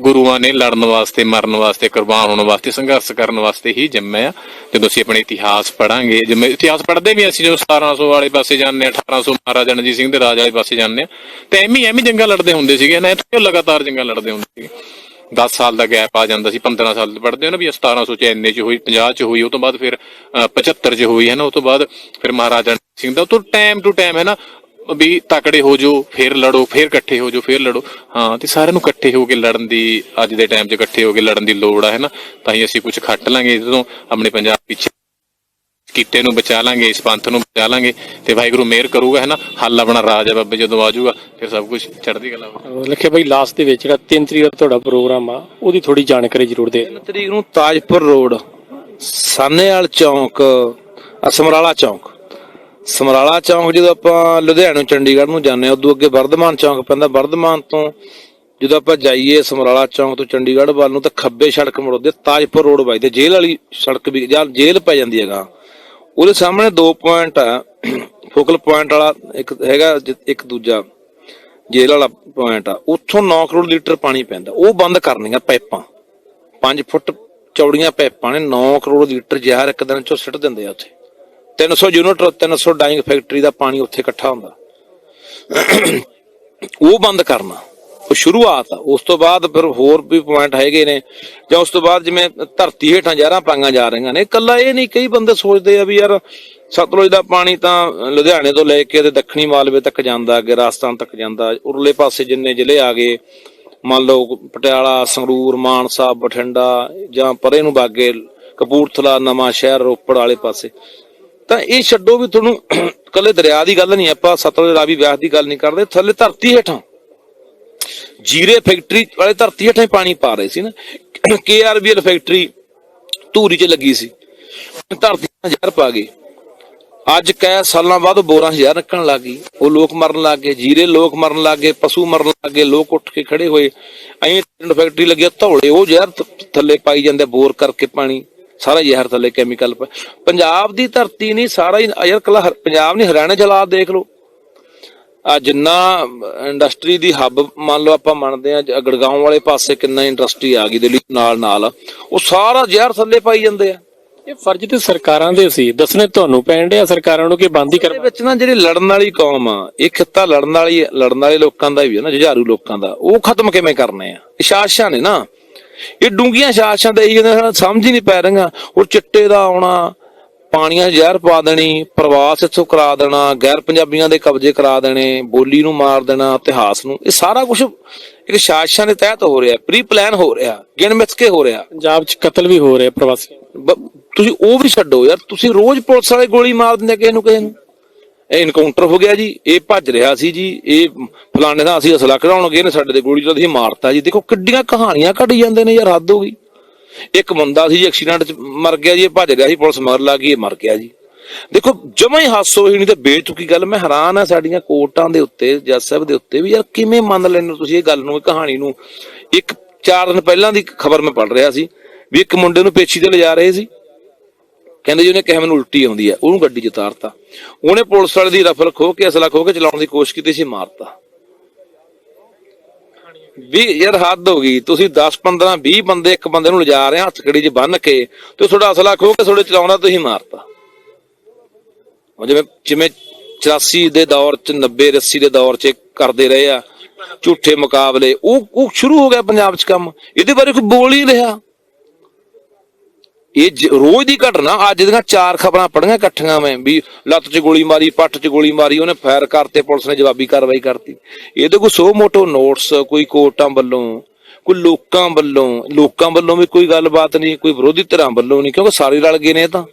ਗੁਰੂਆਂ ਨੇ ਲੜਨ ਵਾਸਤੇ, ਮਰਨ ਵਾਸਤੇ, ਕੁਰਬਾਨ ਹੋਣ ਵਾਸਤੇ, ਸੰਘਰਸ਼ ਕਰਨ ਵਾਸਤੇ ਹੀ ਜੰਮਿਆ ਜਦੋਂ ਅਸੀਂ ਆਪਣੇ ਇਤਿਹਾਸ ਪੜਾਂਗੇ ਜਿਵੇਂ ਇਤਿਹਾਸ ਪੜਦੇ ਵੀ ਅਸੀਂ, ਜਦੋਂ 1700 ਵਾਲੇ ਪਾਸੇ ਜਾਂਦੇ ਹਾਂ 1800 ਮਹਾਰਾਜਾ ਰਣਜੀਤ ਸਿੰਘ ਦੇ ਰਾਜ ਵਾਲੇ ਪਾਸੇ ਜਾਂਦੇ ਆ, ਤੇ ਐਵੇਂ ਐਵੇਂ ਜੰਗਾਂ ਲੜਦੇ ਹੁੰਦੇ ਸੀਗੇ। ਨਾ ਇੱਥੇ ਲਗਾਤਾਰ ਜੰਗਾਂ ਲੜਦੇ ਹੁੰਦੇ ਸੀਗੇ। 10 ਸਾਲ ਦਾ ਗੈਪ ਆ ਜਾਂਦਾ ਸੀ 15 ਸਾਲ ਪੜਦੇ ਹੋ ਨਾ ਵੀ 1700 ਚ ਇੰਨੇ ਚ ਹੋਈ 50 ਚ ਹੋਈ, ਉਹ ਤੋਂ ਬਾਅਦ ਫਿਰ 75 ਚ ਹੋਈ ਹੈ ਨਾ ਉਹ ਤੋਂ ਬਾਅਦ ਫਿਰ ਮਹਾਰਾਜਾ ਸਿੰਘ ਦਾ ਉਹ ਤੋਂ ਟਾਈਮ ਟੂ ਟਾਈਮ ਹੈ ਨਾ ਵੀ ਤਕੜੇ ਹੋ ਜਾਓ, ਫੇਰ ਲੜੋ, ਫੇਰ ਇਕੱਠੇ ਹੋ ਜਾਓ, ਫੇਰ ਲੜੋ। ਹਾਂ, ਤੇ ਸਾਰਿਆਂ ਨੂੰ ਇਕੱਠੇ ਹੋ ਕੇ ਲੜਨ ਦੀ, ਅੱਜ ਦੇ ਟਾਈਮ 'ਚ ਇਕੱਠੇ ਹੋ ਕੇ ਲੜਨ ਦੀ ਲੋੜ ਆ ਹੈ ਨਾ ਤਾਂ ਹੀ ਅਸੀਂ ਕੁਝ ਖੱਟ ਲਾਂਗੇ ਇਹਦੇ ਤੋਂ ਆਪਣੇ ਪੰਜਾਬ ਪਿੱਛੇ ਕੀਤੇ ਨੂੰ ਬਚਾ ਲਾਂਗੇ ਇਸ ਪੰਥ ਨੂੰ ਬਚਾ ਲਾਂਗੇ ਤੇ ਵਾਹਿਗੁਰੂ ਮਿਹਰ ਕਰੂਗਾ ਹੈ ਨਾ ਹੱਲ ਆਪਣਾ ਰਾਜ ਹੈ ਬਾਬੇ ਜਦੋਂ ਆ ਜਾਊਗਾ ਫਿਰ ਸਭ ਕੁਝ ਚੜ੍ਹਦੀ ਕਲਾ ਲਿਖਿਆ ਬਾਈ ਲਾਸਟ ਦੇ ਵਿੱਚ ਜਿਹੜਾ 3 ਤਰੀਕ ਦਾ ਤੁਹਾਡਾ ਪ੍ਰੋਗਰਾਮ ਆ ਉਹਦੀ ਥੋੜੀ ਜਾਣਕਾਰੀ ਜ਼ਰੂਰ ਦੇ 3 ਤਰੀਕ ਨੂੰ ਤਾਜਪੁਰ ਰੋਡ ਸਾਨੇਵਾਲ ਚੌਂਕ ਸਮਰਾਲਾ ਚੌਂਕ। ਸਮਰਾਲਾ ਚੌਂਕ ਜਦੋਂ ਆਪਾਂ ਲੁਧਿਆਣੇ ਚੰਡੀਗੜ੍ਹ ਨੂੰ ਜਾਂਦੇ ਹਾਂ ਉਦੋਂ ਅੱਗੇ ਵਰਧਮਾਨ ਚੌਂਕ ਪੈਂਦਾ। ਵਰਧਮਾਨ ਤੋਂ ਜਦੋਂ ਆਪਾਂ ਜਾਈਏ ਸਮਰਾਲਾ ਚੌਂਕ ਤੋਂ ਚੰਡੀਗੜ੍ਹ ਵੱਲ ਨੂੰ ਤਾਂ ਖੱਬੇ ਸੜਕ ਮੁੜਦੇ ਤਾਜਪੁਰ ਰੋਡ ਵੱਜਦੇ। ਜੇਲ੍ਹ ਵਾਲੀ ਸੜਕ ਵੀ ਜਾਂ ਜੇਲ੍ਹ ਪੈ ਜਾਂਦੀ ਹੈਗਾ। ਉਹਦੇ ਸਾਹਮਣੇ ਦੋ ਪੁਆਇੰਟ ਆ। ਫੋਕਲ ਪੁਆਇੰਟ ਵਾਲਾ ਇੱਕ ਹੈਗਾ, ਇੱਕ ਦੂਜਾ ਜੇਲ੍ਹ ਵਾਲਾ ਪੁਆਇੰਟ ਆ। ਉੱਥੋਂ 9 ਕਰੋੜ ਲੀਟਰ ਪਾਣੀ ਪੈਂਦਾ। ਉਹ ਬੰਦ ਕਰਨੀਆਂ ਪਾਈਪਾਂ। 5 ਫੁੱਟ ਚੌੜੀਆਂ ਪਾਈਪਾਂ ਨੇ 9 ਕਰੋੜ ਲੀਟਰ ਜ਼ਹਿਰ ਇੱਕ ਦਿਨ ਚੋਂ ਸਿੱਟ ਦਿੰਦੇ ਆ ਉੱਥੇ। 300 ਯੂਨਿਟ 300 ਡਾਈਂਗ ਫੈਕਟਰੀ ਦਾ ਪਾਣੀ ਉੱਥੇ ਇਕੱਠਾ ਹੁੰਦਾ। ਉਹ ਬੰਦ ਕਰਨਾ। ਉਹ ਸ਼ੁਰੂਆਤ ਆ। ਉਸ ਤੋਂ ਬਾਅਦ ਫਿਰ ਹੋਰ ਵੀ ਪੁਆਇੰਟ ਹੈਗੇ ਨੇ। ਜਾਂ ਉਸ ਤੋਂ ਬਾਅਦ ਜਿਵੇਂ ਧਰਤੀ ਹੇਠਾਂ ਜ਼ਹਿਰਾਂ ਪਾਈਆਂ ਜਾ ਰਹੀਆਂ ਨੇ। ਇਕੱਲਾ ਇਹ ਨਹੀਂ, ਕਈ ਬੰਦੇ ਸੋਚਦੇ ਆ ਵੀ ਯਾਰ ਸਤਲੁਜ ਦਾ ਪਾਣੀ ਤਾਂ ਲੁਧਿਆਣੇ ਤੋਂ ਲੈ ਕੇ ਤੇ ਦੱਖਣੀ ਮਾਲਵੇ ਤੱਕ ਜਾਂਦਾ, ਅੱਗੇ ਰਾਜਸਥਾਨ ਤੱਕ ਜਾਂਦਾ, ਉਰਲੇ ਪਾਸੇ ਜਿੰਨੇ ਜ਼ਿਲ੍ਹੇ ਆ ਗਏ, ਮੰਨ ਲਓ ਪਟਿਆਲਾ, ਸੰਗਰੂਰ, ਮਾਨਸਾ, ਬਠਿੰਡਾ ਜਾਂ ਪਰੇ ਨੂੰ ਬਾਗੇ ਕਪੂਰਥਲਾ, ਨਵਾਂ ਸ਼ਹਿਰ, ਰੋਪੜ ਵਾਲੇ ਪਾਸੇ। ਤਾਂ ਇਹ ਛੱਡੋ ਵੀ ਤੁਹਾਨੂੰ ਕੱਲੇ ਦਰਿਆ ਦੀ ਗੱਲ ਨਹੀਂ, ਆਪਾਂ ਸਤਲੁਜ ਰਾਵੀ ਵਿਆਸ ਦੀ ਗੱਲ ਨਹੀਂ ਕਰਦੇ। ਥੱਲੇ ਧਰਤੀ ਹੇਠਾਂ ਜੀਰੇ ਫੈਕਟਰੀ ਵਾਲੇ ਧਰਤੀ ਹੇਠਾਂ ਪਾਣੀ ਪਾ ਰਹੇ ਸੀ ਨਾ। ਕੇਆਰਬੀਐਲ ਫੈਕਟਰੀ ਧੂਰੀ 'ਚ ਲੱਗੀ ਸੀ। ਧਰਤੀ ਨਾਲ ਜ਼ਹਿਰ ਪਾ ਗਈ। ਅੱਜ ਕਈ ਸਾਲਾਂ ਬਾਅਦ ਬੋਰਾਂ 'ਚ ਜ਼ਹਿਰ ਨਿਕਲਣ ਲੱਗ ਗਈ। ਉਹ ਲੋਕ ਮਰਨ ਲੱਗ ਗਏ। ਜੀਰੇ ਲੋਕ ਮਰਨ ਲੱਗ ਗਏ, ਪਸ਼ੂ ਮਰਨ ਲੱਗ ਗਏ, ਲੋਕ ਉੱਠ ਕੇ ਖੜੇ ਹੋਏ। ਐਂ ਫੈਕਟਰੀ ਲੱਗੀ ਧੌਲੇ ਉਹ ਜ਼ਹਿਰ ਥੱਲੇ ਪਾਈ ਜਾਂਦੇ ਬੋਰ ਕਰਕੇ ਪਾਣੀ। ਸਾਰਾ ਜ਼ਹਿਰ ਥੱਲੇ ਕੈਮੀਕਲ ਪੰਜਾਬ ਦੀ ਧਰਤੀ ਨਹੀਂ, ਸਾਰਾ ਹੀ ਯਾਰ ਕੱਲਾ ਪੰਜਾਬ ਨਹੀਂ, ਹਰਿਆਣਾ ਜਲਾ ਦੇਖ ਲਓ। ਜਿੰਨਾ ਇੰਡਸਟਰੀ ਦੀ ਹੱਬ ਮੰਨ ਲਓ ਆਪਾਂ ਮੰਨਦੇ ਆ ਗੜਗਾਉਂ ਵਾਲੇ ਪਾਸੇ ਕਿੰਨਾ ਇੰਡਸਟਰੀ ਆ ਗਈ ਦਿੱਲੀ ਨਾਲ ਨਾਲ ਉਹ ਸਾਰਾ ਜ਼ਹਿਰ ਥੱਲੇ ਪਾਈ ਜਾਂਦੇ ਆ। ਇਹ ਫਰਜ਼ ਤੇ ਸਰਕਾਰਾਂ ਦੇ ਸੀ। ਦੱਸਣੇ ਤੁਹਾਨੂੰ ਪੈਣ ਡਿਆ ਸਰਕਾਰਾਂ ਨੂੰ ਕਿ ਬੰਦ ਹੀ ਕਰਵਾ ਵਿੱਚ ਨਾ ਜਿਹੜੀ ਲੜਨ ਵਾਲੀ ਕੌਮ ਆ ਇਹ ਖਿੱਤਾ ਲੜਨ ਵਾਲੀ ਲੜਨ ਵਾਲੇ ਲੋਕਾਂ ਦਾ ਵੀ ਹੈ ਨਾ ਜੁਝਾਰੂ ਲੋਕਾਂ ਦਾ ਉਹ ਖਤਮ ਕਿਵੇਂ ਕਰਨੇ ਆ? ਇਹ ਸ਼ਾਸ਼ਾਂ ਨੇ ਨਾ। ਇਹ ਡੂੰਗੀਆਂ ਸ਼ਾਸ਼ਾਂ ਦਾ ਇਹ ਸਮਝ ਹੀ ਨਹੀਂ ਪੈ ਰਹੀਆਂ। ਉਹ ਚਿੱਟੇ ਦਾ ਆਉਣਾ ਪਾਣੀਆਂ ਜ਼ਹਿਰ ਪਾ ਦੇਣੀ ਪ੍ਰਵਾਸ ਇੱਥੋਂ ਕਰਾ ਦੇਣਾ ਗੈਰ ਪੰਜਾਬੀਆਂ ਦੇ ਕਬਜ਼ੇ ਕਰਾ ਦੇਣੇ ਬੋਲੀ ਨੂੰ ਮਾਰ ਦੇਣਾ ਇਤਿਹਾਸ ਨੂੰ ਇਹ ਸਾਰਾ ਕੁਝ ਇੱਕ ਸ਼ਾਸ਼ਾਂ ਦੇ ਤਹਿਤ ਹੋ ਰਿਹਾ ਪ੍ਰੀ ਪਲਾਨ ਹੋ ਰਿਹਾ ਗਿਣ ਮਿਥ ਕੇ ਹੋ ਰਿਹਾ। ਪੰਜਾਬ 'ਚ ਕਤਲ ਵੀ ਹੋ ਰਹੇ ਪ੍ਰਵਾਸੀ ਤੁਸੀਂ ਉਹ ਵੀ ਛੱਡੋ ਯਾਰ ਤੁਸੀਂ ਰੋਜ਼ ਪੁਲਿਸ ਵਾਲੇ ਗੋਲੀ ਮਾਰ ਦਿੰਦੇ ਕਿਸੇ ਨੂੰ ਕਿਸੇ ਨੂੰ। ਇਹ ਇਨਕਾਊਂਟਰ ਹੋ ਗਿਆ ਜੀ ਇਹ ਭੱਜ ਰਿਹਾ ਸੀ ਜੀ ਇਹ ਫਲਾਣੇ ਦਾ ਅਸੀਂ ਅਸਲਾ ਕਢਾਉਣ ਗਏ ਨੇ ਸਾਡੇ ਤੇ ਗੋਲੀ ਚਲਾਉਂਦੀ ਸੀ ਮਾਰਤਾ ਜੀ। ਦੇਖੋ ਕਿੱਡੀਆਂ ਕਹਾਣੀਆਂ ਘੜੀ ਜਾਂਦੇ ਨੇ ਯਾਰ ਹੱਦ ਹੋ ਗਈ। ਇੱਕ ਮੁੰਡਾ ਸੀ ਜੀ ਐਕਸੀਡੈਂਟ ਚ ਮਰ ਗਿਆ ਜੀ, ਇਹ ਭੱਜ ਗਿਆ ਸੀ, ਪੁਲਿਸ ਮਗਰ ਲੱਗ ਗਈ, ਇਹ ਮਰ ਗਿਆ ਜੀ। ਦੇਖੋ, ਜਮਾ ਹੀ ਹਾਸੋ ਹੀ ਨਹੀਂ ਤੇ ਬੇਤੁਕੀ ਗੱਲ, ਮੈਂ ਹੈਰਾਨ ਆ ਸਾਡੀਆਂ ਕੋਰਟਾਂ ਦੇ ਉੱਤੇ, ਜੱਜ ਸਾਹਿਬ ਦੇ ਉੱਤੇ ਵੀ ਯਾਰ ਕਿਵੇਂ ਮੰਨ ਲੈਂਦੇ ਤੁਸੀਂ ਇਹ ਗੱਲ ਨੂੰ, ਇਹ ਕਹਾਣੀ ਨੂੰ? ਇੱਕ, ਚਾਰ ਦਿਨ ਪਹਿਲਾਂ ਦੀ ਖਬਰ ਮੈਂ ਪੜ ਰਿਹਾ ਸੀ ਵੀ ਇੱਕ ਮੁੰਡੇ ਨੂੰ ਪੇਛੀ ਤੇ ਲਿਜਾ ਰਹੇ ਸੀ। ਕਹਿੰਦੇ ਜੀ ਉਹਨੇ ਕਿਹਾ ਮੈਨੂੰ ਉਲਟੀ ਆਉਂਦੀ ਹੈ ਉਹਨੂੰ ਗੱਡੀ 'ਚ ਉਤਾਰਤਾ। ਉਹਨੇ ਪੁਲਿਸ ਵਾਲੇ ਦੀ ਰਫਲ ਖੋ ਕੇ, ਅਸਲਾ ਖੋ ਕੇ ਚਲਾਉਣ ਦੀ ਕੋਸ਼ਿਸ਼ ਕੀਤੀ ਸੀ, ਮਾਰਤਾ। ਵੀ ਯਾਰ ਹੱਦ ਹੋ ਗਈ। ਤੁਸੀਂ 10 15 20 ਬੰਦੇ ਇੱਕ ਬੰਦੇ ਨੂੰ ਲਿਜਾ ਰਹੇ ਆ, ਹੱਥ ਕੜੀ 'ਚ ਬੰਨ ਕੇ ਤੇ ਤੁਹਾਡਾ ਅਸਲਾ ਖੋ ਕੇ ਤੁਹਾਡੇ ਚਲਾਉਣਾ ਤੁਸੀਂ ਮਾਰਤਾ। ਜਿਵੇਂ ਜਿਵੇਂ 84 ਦੇ ਦੌਰ 'ਚ 90 80 ਦੇ ਦੌਰ 'ਚ ਕਰਦੇ ਰਹੇ ਆ, ਝੂਠੇ ਮੁਕਾਬਲੇ, ਉਹ ਉਹ ਸ਼ੁਰੂ ਹੋ ਗਿਆ ਪੰਜਾਬ 'ਚ ਕੰਮ। ਇਹਦੇ ਬਾਰੇ ਕੋਈ ਬੋਲ ਹੀ ਰਿਹਾ। ਇਹ ਰੋਜ਼ ਦੀ ਘਟਨਾ, ਅੱਜ ਦੀਆਂ ਚਾਰ ਖਬਰਾਂ ਪੜੀਆਂ ਇਕੱਠੀਆਂ ਮੈਂ, ਵੀ ਲੱਤ 'ਚ ਗੋਲੀ ਮਾਰੀ, ਪੱਟ 'ਚ ਗੋਲੀ ਮਾਰੀ, ਉਹਨੇ ਫਾਇਰ ਕਰਤੇ, ਪੁਲਿਸ ਨੇ ਜਵਾਬੀ ਕਾਰਵਾਈ ਕਰਤੀ। ਇਹਦੇ ਕੋਈ ਸੋ ਮੋਟੋ ਨੋਟਸ, ਕੋਈ ਕੋਰਟਾਂ ਵੱਲੋਂ, ਕੋਈ ਲੋਕਾਂ ਵੱਲੋਂ ਲੋਕਾਂ ਵੱਲੋਂ ਵੀ ਕੋਈ ਗੱਲਬਾਤ ਨਹੀਂ, ਕੋਈ ਵਿਰੋਧੀ ਧਿਰਾਂ ਵੱਲੋਂ ਨਹੀਂ, ਕਿਉਂਕਿ ਸਾਰੇ ਰਲ ਗਏ ਨੇ ਤਾਂ।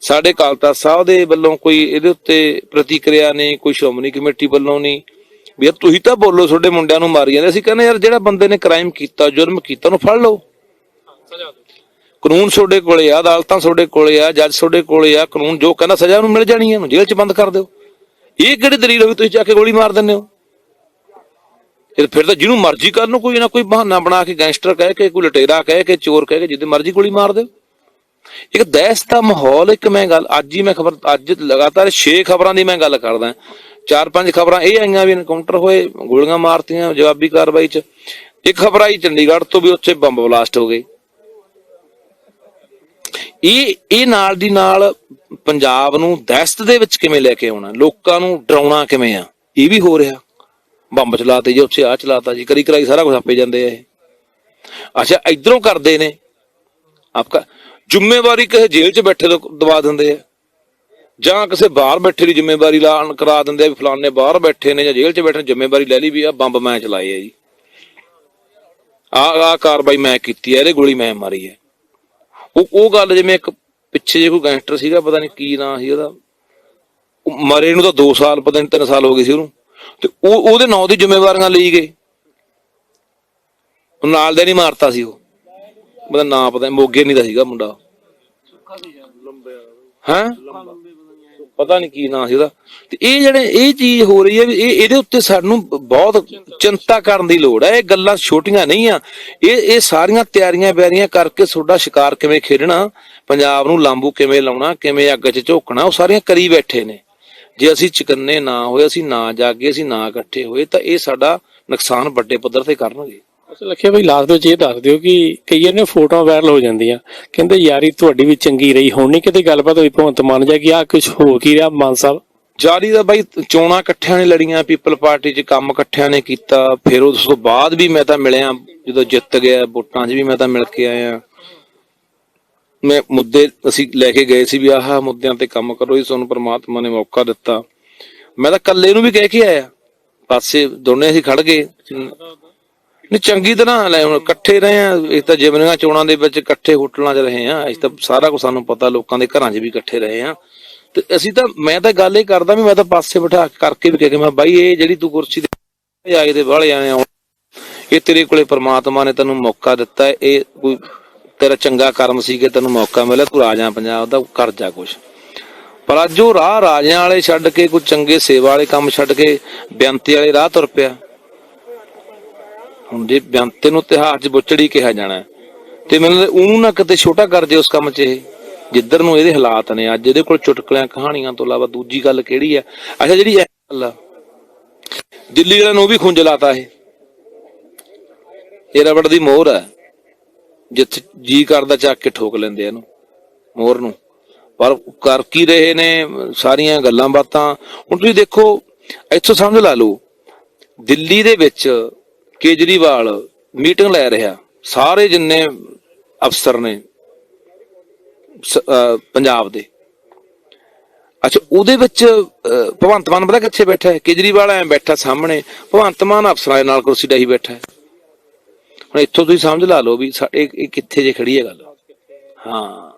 ਸਾਡੇ ਕਾਲਤਾ ਸਾਹਿਬ ਦੇ ਵੱਲੋਂ ਕੋਈ ਇਹਦੇ ਉੱਤੇ ਪ੍ਰਤੀਕਿਰਿਆ ਨਹੀਂ, ਕੋਈ ਸ਼੍ਰੋਮਣੀ ਕਮੇਟੀ ਵੱਲੋਂ ਨਹੀਂ। ਵੀ ਯਾਰ ਤੁਸੀਂ ਤਾਂ ਬੋਲੋ, ਤੁਹਾਡੇ ਮੁੰਡਿਆਂ ਨੂੰ ਮਾਰੀ ਜਾਂਦੇ, ਅਸੀਂ ਕਹਿੰਦੇ ਯਾਰ ਜਿਹੜਾ ਬੰਦੇ ਨੇ ਕ੍ਰਾਈਮ ਕੀਤਾ ਜੁਰਮ ਕੀਤਾ, ਉਹਨੂੰ ਫੜ ਲਓ। ਕਾਨੂੰਨ ਤੁਹਾਡੇ ਕੋਲੇ ਆ, ਅਦਾਲਤਾਂ ਤੁਹਾਡੇ ਕੋਲੇ ਆ, ਜੱਜ ਤੁਹਾਡੇ ਕੋਲੇ ਆ, ਕਾਨੂੰਨ ਜੋ ਕਹਿੰਦਾ ਸਜ਼ਾ ਉਹਨੂੰ ਮਿਲ ਜਾਣੀ ਹੈ, ਉਹਨੂੰ ਜੇਲ੍ਹ 'ਚ ਬੰਦ ਕਰ ਦਿਓ। ਇਹ ਕਿਹੜੀ ਦਲੀਲ ਹੋਈ, ਤੁਸੀਂ ਜਾ ਕੇ ਗੋਲੀ ਮਾਰ ਦਿੰਦੇ ਹੋ? ਇਹ ਫਿਰ ਤਾਂ ਜਿਹਨੂੰ ਮਰਜ਼ੀ ਕਰਨ ਨੂੰ ਕੋਈ ਨਾ ਕੋਈ ਬਹਾਨਾ ਬਣਾ ਕੇ ਗੈਂਗਸਟਰ ਕਹਿ ਕੇ, ਕੋਈ ਲਟੇਰਾ ਕਹਿ ਕੇ, ਚੋਰ ਕਹਿ ਕੇ ਜਿੱਦੇ ਮਰਜ਼ੀ ਗੋਲੀ ਮਾਰ ਦਿਓ। ਇੱਕ ਦਹਿਸ਼ਤ ਦਾ ਮਾਹੌਲ, ਇੱਕ ਮੈਂ ਗੱਲ, ਅੱਜ ਹੀ ਮੈਂ ਖਬਰ, ਅੱਜ ਲਗਾਤਾਰ 6 ਖਬਰਾਂ ਦੀ ਮੈਂ ਗੱਲ ਕਰਦਾ। ਚਾਰ ਪੰਜ ਖਬਰਾਂ ਇਹ ਆਈਆਂ ਵੀ ਐਨਕਾਊਂਟਰ ਹੋਏ, ਗੋਲੀਆਂ ਮਾਰਤੀਆਂ, ਜਵਾਬੀ ਕਾਰਵਾਈ 'ਚ। ਇੱਕ ਖਬਰ ਆਈ ਚੰਡੀਗੜ੍ਹ ਤੋਂ ਵੀ ਉੱਥੇ ਬੰਬ ਬਲਾਸਟ ਹੋ ਗਏ। ਇਹ ਇਹ ਨਾਲ ਦੀ ਨਾਲ ਪੰਜਾਬ ਨੂੰ ਦਹਿਸ਼ਤ ਦੇ ਵਿੱਚ ਕਿਵੇਂ ਲੈ ਕੇ ਆਉਣਾ? ਲੋਕਾਂ ਨੂੰ ਡਰਾਉਣਾ ਕਿਵੇਂ ਆ? ਇਹ ਵੀ ਹੋ ਰਿਹਾ। ਬੰਬ ਚਲਾਤੇ ਜੀ, ਉੱਥੇ ਆ ਚਲਾਤਾ ਜੀ, ਕਰੀ ਕਰਾਈ ਸਾਰਾ ਕੁਝ ਆਪੇ ਜਾਂਦੇ ਆ ਇਹ। ਅੱਛਾ, ਇਧਰੋਂ ਕਰਦੇ ਨੇ। ਆਪਕਾ, ਜ਼ਿੰਮੇਵਾਰੀ ਕਿਸੇ ਜੇਲ੍ਹ 'ਚ ਬੈਠੇ ਤੋਂ ਦਵਾ ਦਿੰਦੇ ਆ। ਜਾਂ ਕਿਸੇ ਬਾਹਰ ਬੈਠੇ ਦੀ ਜ਼ਿੰਮੇਵਾਰੀ ਲਾ, ਕਰਾ ਦਿੰਦੇ ਆ ਵੀ ਫਲਾਣੇ ਬਾਹਰ ਬੈਠੇ ਨੇ ਜਾਂ ਜੇਲ੍ਹ 'ਚ ਬੈਠੇ ਨੇ, ਜ਼ਿੰਮੇਵਾਰੀ ਲੈ ਲਈ ਵੀ ਆ ਬੰਬ ਮੈਂ ਚਲਾਏ ਆ ਜੀ। ਆ ਆ ਕਾਰਵਾਈ ਮੈਂ ਕੀਤੀ ਆ, ਇਹਦੇ ਗੋਲੀ ਮੈਂ ਮਾਰੀ ਹੈ ਉਹ ਉਹ ਗੱਲ ਜਿਵੇਂ ਇੱਕ ਪਿੱਛੇ ਜੇ ਕੋਈ ਗੈਂਗਸਟਰ ਸੀਗਾ ਪਤਾ ਨਹੀਂ ਕੀ ਨਾਂ ਸੀ ਉਹਦਾ। ਉਹ ਮਰੇ ਨੂੰ ਤਾਂ 2 ਸਾਲ ਪਤਾ ਨਹੀਂ 3 ਸਾਲ ਹੋ ਗਏ ਸੀ ਉਹਨੂੰ। ਤੇ ਉਹ ਉਹਦੇ ਨਾਂ ਦੀ ਜ਼ਿੰਮੇਵਾਰੀਆਂ ਲਈ ਗਏ। ਉਹ ਨਾਲ ਦੇ ਨਹੀਂ ਮਾਰਤਾ ਸੀ ਉਹ। ਉਹਦਾ ਨਾਂ ਪਤਾ ਮੋਗੇ ਨਹੀਂ ਦਾ ਸੀਗਾ ਮੁੰਡਾ। ਹਾਂ? ਪਤਾ ਨਹੀਂ ਕੀ ਨਾਂ ਸੀ ਉਹਦਾ। ਤੇ ਇਹ ਜਿਹੜੇ ਇਹ ਚੀਜ਼ ਹੋ ਰਹੀ ਹੈ ਵੀ ਇਹ ਇਹਦੇ ਉੱਤੇ ਸਾਨੂੰ ਬਹੁਤ ਚਿੰਤਾ ਕਰਨ ਦੀ ਲੋੜ ਹੈ। ਇਹ ਗੱਲਾਂ ਛੋਟੀਆਂ ਨਹੀਂ ਆ। ਇਹ ਇਹ ਸਾਰੀਆਂ ਤਿਆਰੀਆਂ ਬਿਆਰੀਆਂ ਕਰਕੇ ਤੁਹਾਡਾ ਸ਼ਿਕਾਰ ਕਿਵੇਂ ਖੇਡਣਾ, ਪੰਜਾਬ ਨੂੰ ਲਾਂਬੂ ਕਿਵੇਂ ਲਾਉਣਾ, ਕਿਵੇਂ ਅੱਗ 'ਚ ਝੋਕਣਾ, ਉਹ ਸਾਰੀਆਂ ਕਰੀ ਬੈਠੇ ਨੇ। ਜੇ ਅਸੀਂ ਚਕੰਨੇ ਨਾ ਹੋਏ, ਅਸੀਂ ਨਾ ਜਾਗੇ, ਅਸੀਂ ਨਾ ਇਕੱਠੇ ਹੋਏ, ਤਾਂ ਇਹ ਸਾਡਾ ਨੁਕਸਾਨ ਵੱਡੇ ਪੱਧਰ ਤੇ ਕਰਨਗੇ। ਅੱਛਾ ਲੱਖਿਆ ਭਾਈ ਲਾਸਟ ਵਿੱਚ ਇਹ ਦੱਸ ਦਿਓ ਕਿ ਕਈ ਨੇ ਫੋਟੋਆਂ ਵਾਇਰਲ ਹੋ ਜਾਂਦੀਆਂ। ਕਹਿੰਦੇ ਯਾਰੀ ਤੁਹਾਡੀ ਵੀ ਚੰਗੀ ਰਹੀ, ਹੁਣ ਨਹੀਂ ਕਿਤੇ ਗੱਲਬਾਤ ਹੋਈ, ਭਗਵੰਤ ਮਾਨ ਜਾ ਕਿ ਆ ਕੁਝ ਹੋ ਕੀ ਰਿਹਾ, ਮਾਨ ਸਾਹਿਬ? ਜਾਰੀ ਦਾ ਬਾਈ ਚੋਣਾਂ ਇਕੱਠਿਆਂ ਨੇ ਲੜੀਆਂ ਪੀਪਲ ਪਾਰਟੀ 'ਚ ਕੰਮ ਇਕੱਠਿਆਂ ਨੇ ਕੀਤਾ, ਫਿਰ ਉਸ ਤੋਂ ਬਾਅਦ ਵੀ ਮੈਂ ਤਾਂ ਮਿਲਿਆ, ਜਦੋਂ ਜਿੱਤ ਗਿਆ, ਵੋਟਾਂ 'ਚ ਵੀ ਮੈਂ ਤਾਂ ਮਿਲ ਕੇ ਆਇਆ। ਮੈਂ ਮੁੱਦੇ ਅਸੀਂ ਲੈ ਕੇ ਗਏ ਸੀ ਵੀ ਆਹ ਮੁੱਦਿਆਂ ਤੇ ਕੰਮ ਕਰੋ ਜੀ ਤੁਹਾਨੂੰ ਪ੍ਰਮਾਤਮਾ ਨੇ ਮੌਕਾ ਦਿੱਤਾ। ਮੈਂ ਤਾਂ ਕੱਲੇ ਨੂੰ ਵੀ ਕਹਿ ਕੇ ਆਇਆ। ਪਾਸੇ ਦੋਨੇ ਅਸੀਂ ਖੜ ਗਏ। ਨਹੀਂ, ਚੰਗੀ ਤਰ੍ਹਾਂ ਲੈ, ਹੁਣ ਇਕੱਠੇ ਰਹੇ ਆ, ਇਹ ਤਾਂ ਜਿਮਨੀਆਂ ਚੋਣਾਂ ਦੇ ਵਿੱਚ ਇਕੱਠੇ ਹੋਟਲਾਂ 'ਚ ਰਹੇ ਆ, ਅਸੀਂ ਤਾਂ ਸਾਰਾ ਕੁਝ ਸਾਨੂੰ ਪਤਾ, ਲੋਕਾਂ ਦੇ ਘਰਾਂ 'ਚ ਵੀ ਇਕੱਠੇ ਰਹੇ ਆ। ਤੇ ਅਸੀਂ ਤਾਂ, ਮੈਂ ਤਾਂ ਗੱਲ ਇਹ ਕਰਦਾ ਵੀ ਮੈਂ ਤਾਂ ਪਾਸੇ ਬਿਠਾ ਕਰਕੇ ਵੀ ਕਹਿ ਕੇ ਮੈਂ ਬਾਈ, ਇਹ ਜਿਹੜੀ ਤੂੰ ਕੁਰਸੀ ਤੇ ਆਏ ਦੇ ਵਾਲੇ ਆਏ ਇਹ ਤੇਰੇ ਕੋਲੇ ਪ੍ਰਮਾਤਮਾ ਨੇ ਤੈਨੂੰ ਮੌਕਾ ਦਿੱਤਾ, ਇਹ ਕੋਈ ਤੇਰਾ ਚੰਗਾ ਕਰਮ ਸੀ ਕਿ ਤੈਨੂੰ ਮੌਕਾ ਮਿਲਿਆ, ਤੂੰ ਰਾਜਾ ਪੰਜਾਬ ਦਾ ਕਰ ਜਾ ਕੁਛ। ਪਰ ਅੱਜ ਉਹ ਰਾਹ ਰਾਜਿਆਂ ਵਾਲੇ ਛੱਡ ਕੇ, ਕੋਈ ਚੰਗੇ ਸੇਵਾ ਵਾਲੇ ਕੰਮ ਛੱਡ ਕੇ ਬੇਅੰਤੀ ਵਾਲੇ ਰਾਹ ਤੁਰ ਪਿਆ। ਹੁਣ ਜੇ ਬੇਅੰਤੇ ਨੂੰ ਇਤਿਹਾਸ 'ਚ ਬੁੱਚੜੀ ਕਿਹਾ ਜਾਣਾ ਤੇ ਮੈਨੂੰ ਉਹਨੂੰ ਨਾ ਕਿਤੇ ਛੋਟਾ ਕਰ ਜੇ ਉਸ ਕੰਮ 'ਚ ਇਹ, ਜਿੱਧਰ ਨੂੰ ਇਹਦੇ ਹਾਲਾਤ ਨੇ, ਅੱਜ ਇਹਦੇ ਕੋਲ ਚੁਟਕਲਿਆਂ ਕਹਾਣੀਆਂ ਤੋਂ ਇਲਾਵਾ ਦੂਜੀ ਗੱਲ ਕਿਹੜੀ ਆ ਅੱਛਾ, ਜਿਹੜੀ ਗੱਲ ਦਿੱਲੀ ਵਾਲਿਆਂ ਨੂੰ ਵੀ ਖੁੰਝ ਲਾਤਾ ਇਹ। ਇਹ ਰਬੜ ਦੀ ਮੋਹਰ ਹੈ, ਜਿੱਥੇ ਜੀ ਕਰਦਾ ਚੱਕ ਕੇ ਠੋਕ ਲੈਂਦੇ ਇਹਨੂੰ, ਮੋਹਰ ਨੂੰ। ਪਰ ਕਰ ਕੀ ਰਹੇ ਨੇ, ਸਾਰੀਆਂ ਗੱਲਾਂ ਬਾਤਾਂ। ਹੁਣ ਤੁਸੀਂ ਦੇਖੋ, ਇੱਥੋਂ ਸਮਝ ਲਾ ਲਓ, ਦਿੱਲੀ ਦੇ ਵਿੱਚ ਕੇਜਰੀਵਾਲ ਮੀਟਿੰਗ ਲੈ ਰਿਹਾ। ਸਾਰੇ ਜਿੰਨੇ ਅਫਸਰ ਨੇ ਪੰਜਾਬ ਦੇ। ਅੱਛਾ ਉਹਦੇ ਵਿੱਚ ਅਹ, ਮਾਨ ਪਤਾ ਕਿੱਥੇ ਬੈਠਾ ਹੈ? ਕੇਜਰੀਵਾਲ ਐ ਬੈਠਾ ਸਾਹਮਣੇ। ਭਗਵੰਤ ਮਾਨ ਅਫਸਰਾਂ ਦੇ ਨਾਲ ਕੁਰਸੀ ਡਾਹੀ ਬੈਠਾ ਹੈ। ਹੁਣ ਇੱਥੋਂ ਤੁਸੀਂ ਸਮਝ ਲਾ ਲਓ ਵੀ ਸਾਡੇ ਇਹ ਕਿੱਥੇ ਜੇ ਖੜੀ ਹੈ ਗੱਲ। ਹਾਂ।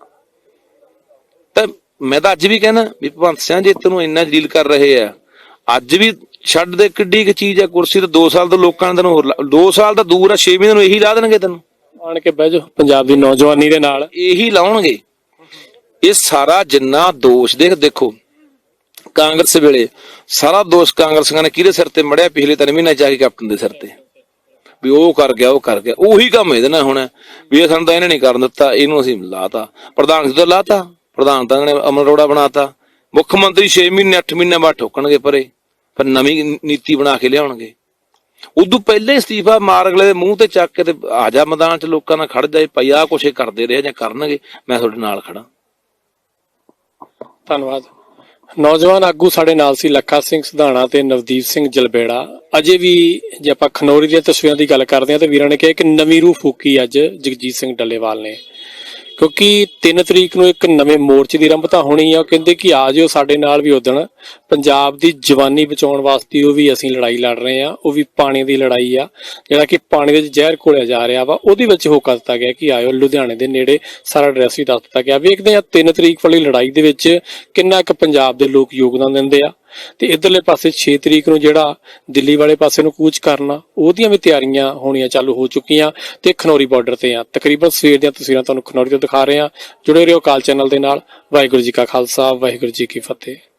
ਤਾਂ ਮੈਂ ਤਾਂ ਅੱਜ ਵੀ ਕਹਿੰਦਾ ਵੀ ਭਗਵੰਤ ਸਿੰਘ ਜੇ ਤੈਨੂੰ ਇੰਨਾ ਜਲੀਲ ਕਰ ਰਹੇ ਆ ਅੱਜ ਵੀ ਛੱਡ ਦੇ ਕਿੱਡੀ ਕੁ ਚੀਜ਼ ਹੈ ਕੁਰਸੀ ਤੇ 2 ਸਾਲ ਤੋਂ ਲੋਕਾਂ ਨੇ ਤੈਨੂੰ ਹੋਰ 2 ਸਾਲ ਤਾਂ ਦੂਰ ਆ 6 ਮਹੀਨੇ ਨੂੰ ਇਹੀ ਲਾ ਦੇਣਗੇ ਤੈਨੂੰ। ਆਣ ਕੇ ਬਹਿ ਜਾਓ ਪੰਜਾਬ ਦੀ ਨੌਜਵਾਨੀ ਦੇ ਨਾਲ। ਇਹੀ ਲਾਉਣਗੇ। ਇਹ ਸਾਰਾ ਜਿੰਨਾ ਦੋਸ਼ ਦੇਖ ਦੇਖੋ ਕਾਂਗਰਸ ਵੇਲੇ ਸਾਰਾ ਦੋਸ਼ ਕਾਂਗਰਸੀਆਂ ਨੇ ਕਿਹਦੇ ਸਿਰ ਤੇ ਮੜਿਆ ਪਿਛਲੇ ਤਿੰਨ ਮਹੀਨੇ ਚਾਹੀ ਕੈਪਟਨ ਦੇ ਸਿਰ ਤੇ? ਵੀ ਉਹ ਕਰ ਗਿਆ ਉਹ ਕਰ ਗਿਆ ਉਹੀ ਕੰਮ ਇਹਦੇ ਨਾਲ ਹੋਣਾ। ਵੀ ਇਹ ਸਾਨੂੰ ਤਾਂ ਇਹਨੇ ਨਹੀਂ ਕਰਨ ਦਿੱਤਾ ਇਹਨੂੰ ਅਸੀਂ ਲਾਤਾ। ਪ੍ਰਧਾਨ ਜੀ ਤੋਂ ਲਾਤਾ? ਪ੍ਰਧਾਨ ਤਾਂ ਇਹਨੇ ਅਮਰ ਅਰੋੜਾ ਬਣਾਤਾ। ਮੁੱਖ ਮੰਤਰੀ 6 ਮਹੀਨੇ 8 ਮਹੀਨੇ ਬਾਅਦ ਠੋਕਣਗੇ ਪਰੇ। ਫਿਰ ਨਵੀਂ ਨੀਤੀ ਬਣਾ ਕੇ ਲਿਆਉਣਗੇ। ਉਦੋਂ ਪਹਿਲੇ ਅਸਤੀਫਾ ਮਾਰ ਅਗਲੇ ਦੇ ਮੂੰਹ ਤੇ ਚੱਕ ਕੇ ਤੇ ਆ ਜਾ ਮੈਦਾਨ 'ਚ, ਲੋਕਾਂ ਨਾਲ ਖੜ ਜਾਏ, ਭਈ ਆਹ ਕੁਛ ਇਹ ਕਰਦੇ ਰਹੇ ਜਾਂ ਕਰਨਗੇ, ਮੈਂ ਤੁਹਾਡੇ ਨਾਲ ਖੜਾ ਧੰਨਵਾਦ। ਨੌਜਵਾਨ ਆਗੂ ਸਾਡੇ ਨਾਲ ਸੀ ਲੱਖਾ ਸਿੰਘ ਸਿਧਾਣਾ ਤੇ ਨਵਦੀਪ ਸਿੰਘ ਜਲਬੇੜਾ। ਅਜੇ ਵੀ ਜੇ ਆਪਾਂ ਖਨੌਰੀ ਦੀਆਂ ਤਸਵੀਰਾਂ ਦੀ ਗੱਲ ਕਰਦੇ ਹਾਂ ਤੇ ਵੀਰਾਂ ਨੇ ਕਿਹਾ ਕਿ ਨਵੀਂ ਰੂਹ ਫੂਕੀ ਅੱਜ ਜਗਜੀਤ ਸਿੰਘ ਡੱਲੇਵਾਲ ਨੇ। ਕਿਉਂਕਿ 3 ਤਰੀਕ ਨੂੰ ਇੱਕ ਨਵੇਂ ਮੋਰਚੇ ਦੀ ਆਰੰਭਤਾ ਹੋਣੀ ਆ, ਉਹ ਕਹਿੰਦੇ ਕਿ ਆ ਜਿਓ ਸਾਡੇ ਨਾਲ ਵੀ ਉਦਣ ਪੰਜਾਬ ਦੀ ਜਵਾਨੀ ਬਚਾਉਣ ਵਾਸਤੇ ਉਹ ਵੀ ਅਸੀਂ ਲੜਾਈ ਲੜ ਰਹੇ ਆ ਉਹ ਵੀ ਪਾਣੀ ਦੀ ਲੜਾਈ ਆ, ਜਿਹੜਾ ਕਿ ਪਾਣੀ ਦੇ ਵਿੱਚ ਜ਼ਹਿਰ ਘੋਲਿਆ ਜਾ ਰਿਹਾ ਵਾ, ਉਹਦੇ ਵਿੱਚ ਹੋਕਾ ਦਿੱਤਾ ਗਿਆ ਕਿ ਆਇਓ ਲੁਧਿਆਣੇ ਦੇ ਨੇੜੇ ਸਾਰਾ ਐਡਰੈਸ ਵੀ ਦੱਸ ਦਿੱਤਾ ਗਿਆ। ਵੇਖਦੇ ਆ 3 ਤਰੀਕ ਵਾਲੀ ਲੜਾਈ ਦੇ ਵਿੱਚ ਕਿੰਨਾ ਕੁ ਪੰਜਾਬ ਦੇ ਲੋਕ ਯੋਗਦਾਨ ਦਿੰਦੇ ਆ। ਤੇ ਇਧਰਲੇ ਪਾਸੇ 6 ਤਰੀਕ ਨੂੰ ਜਿਹੜਾ ਦਿੱਲੀ ਵਾਲੇ ਪਾਸੇ ਨੂੰ ਕੂਚ ਕਰਨਾ ਉਹਦੀਆਂ ਵੀ ਤਿਆਰੀਆਂ ਹੋਣੀਆਂ ਚਾਲੂ ਹੋ ਚੁੱਕੀਆਂ ਤੇ ਖਨੌਰੀ ਬਾਰਡਰ ਤੇ ਆ। ਤਕਰੀਬਨ ਸਵੇਰ ਦੀਆਂ ਤਸਵੀਰਾਂ ਤੁਹਾਨੂੰ ਖਨੌਰੀ ਤੋਂ ਦਿਖਾ ਰਹੇ ਆ ਜੁੜੇ ਰਹੋ ਕਾਲ ਚੈਨਲ ਦੇ ਨਾਲ। ਵਾਹਿਗੁਰੂ ਜੀ ਕਾ ਖਾਲਸਾ, ਵਾਹਿਗੁਰੂ ਜੀ ਕੀ ਫਤਿਹ।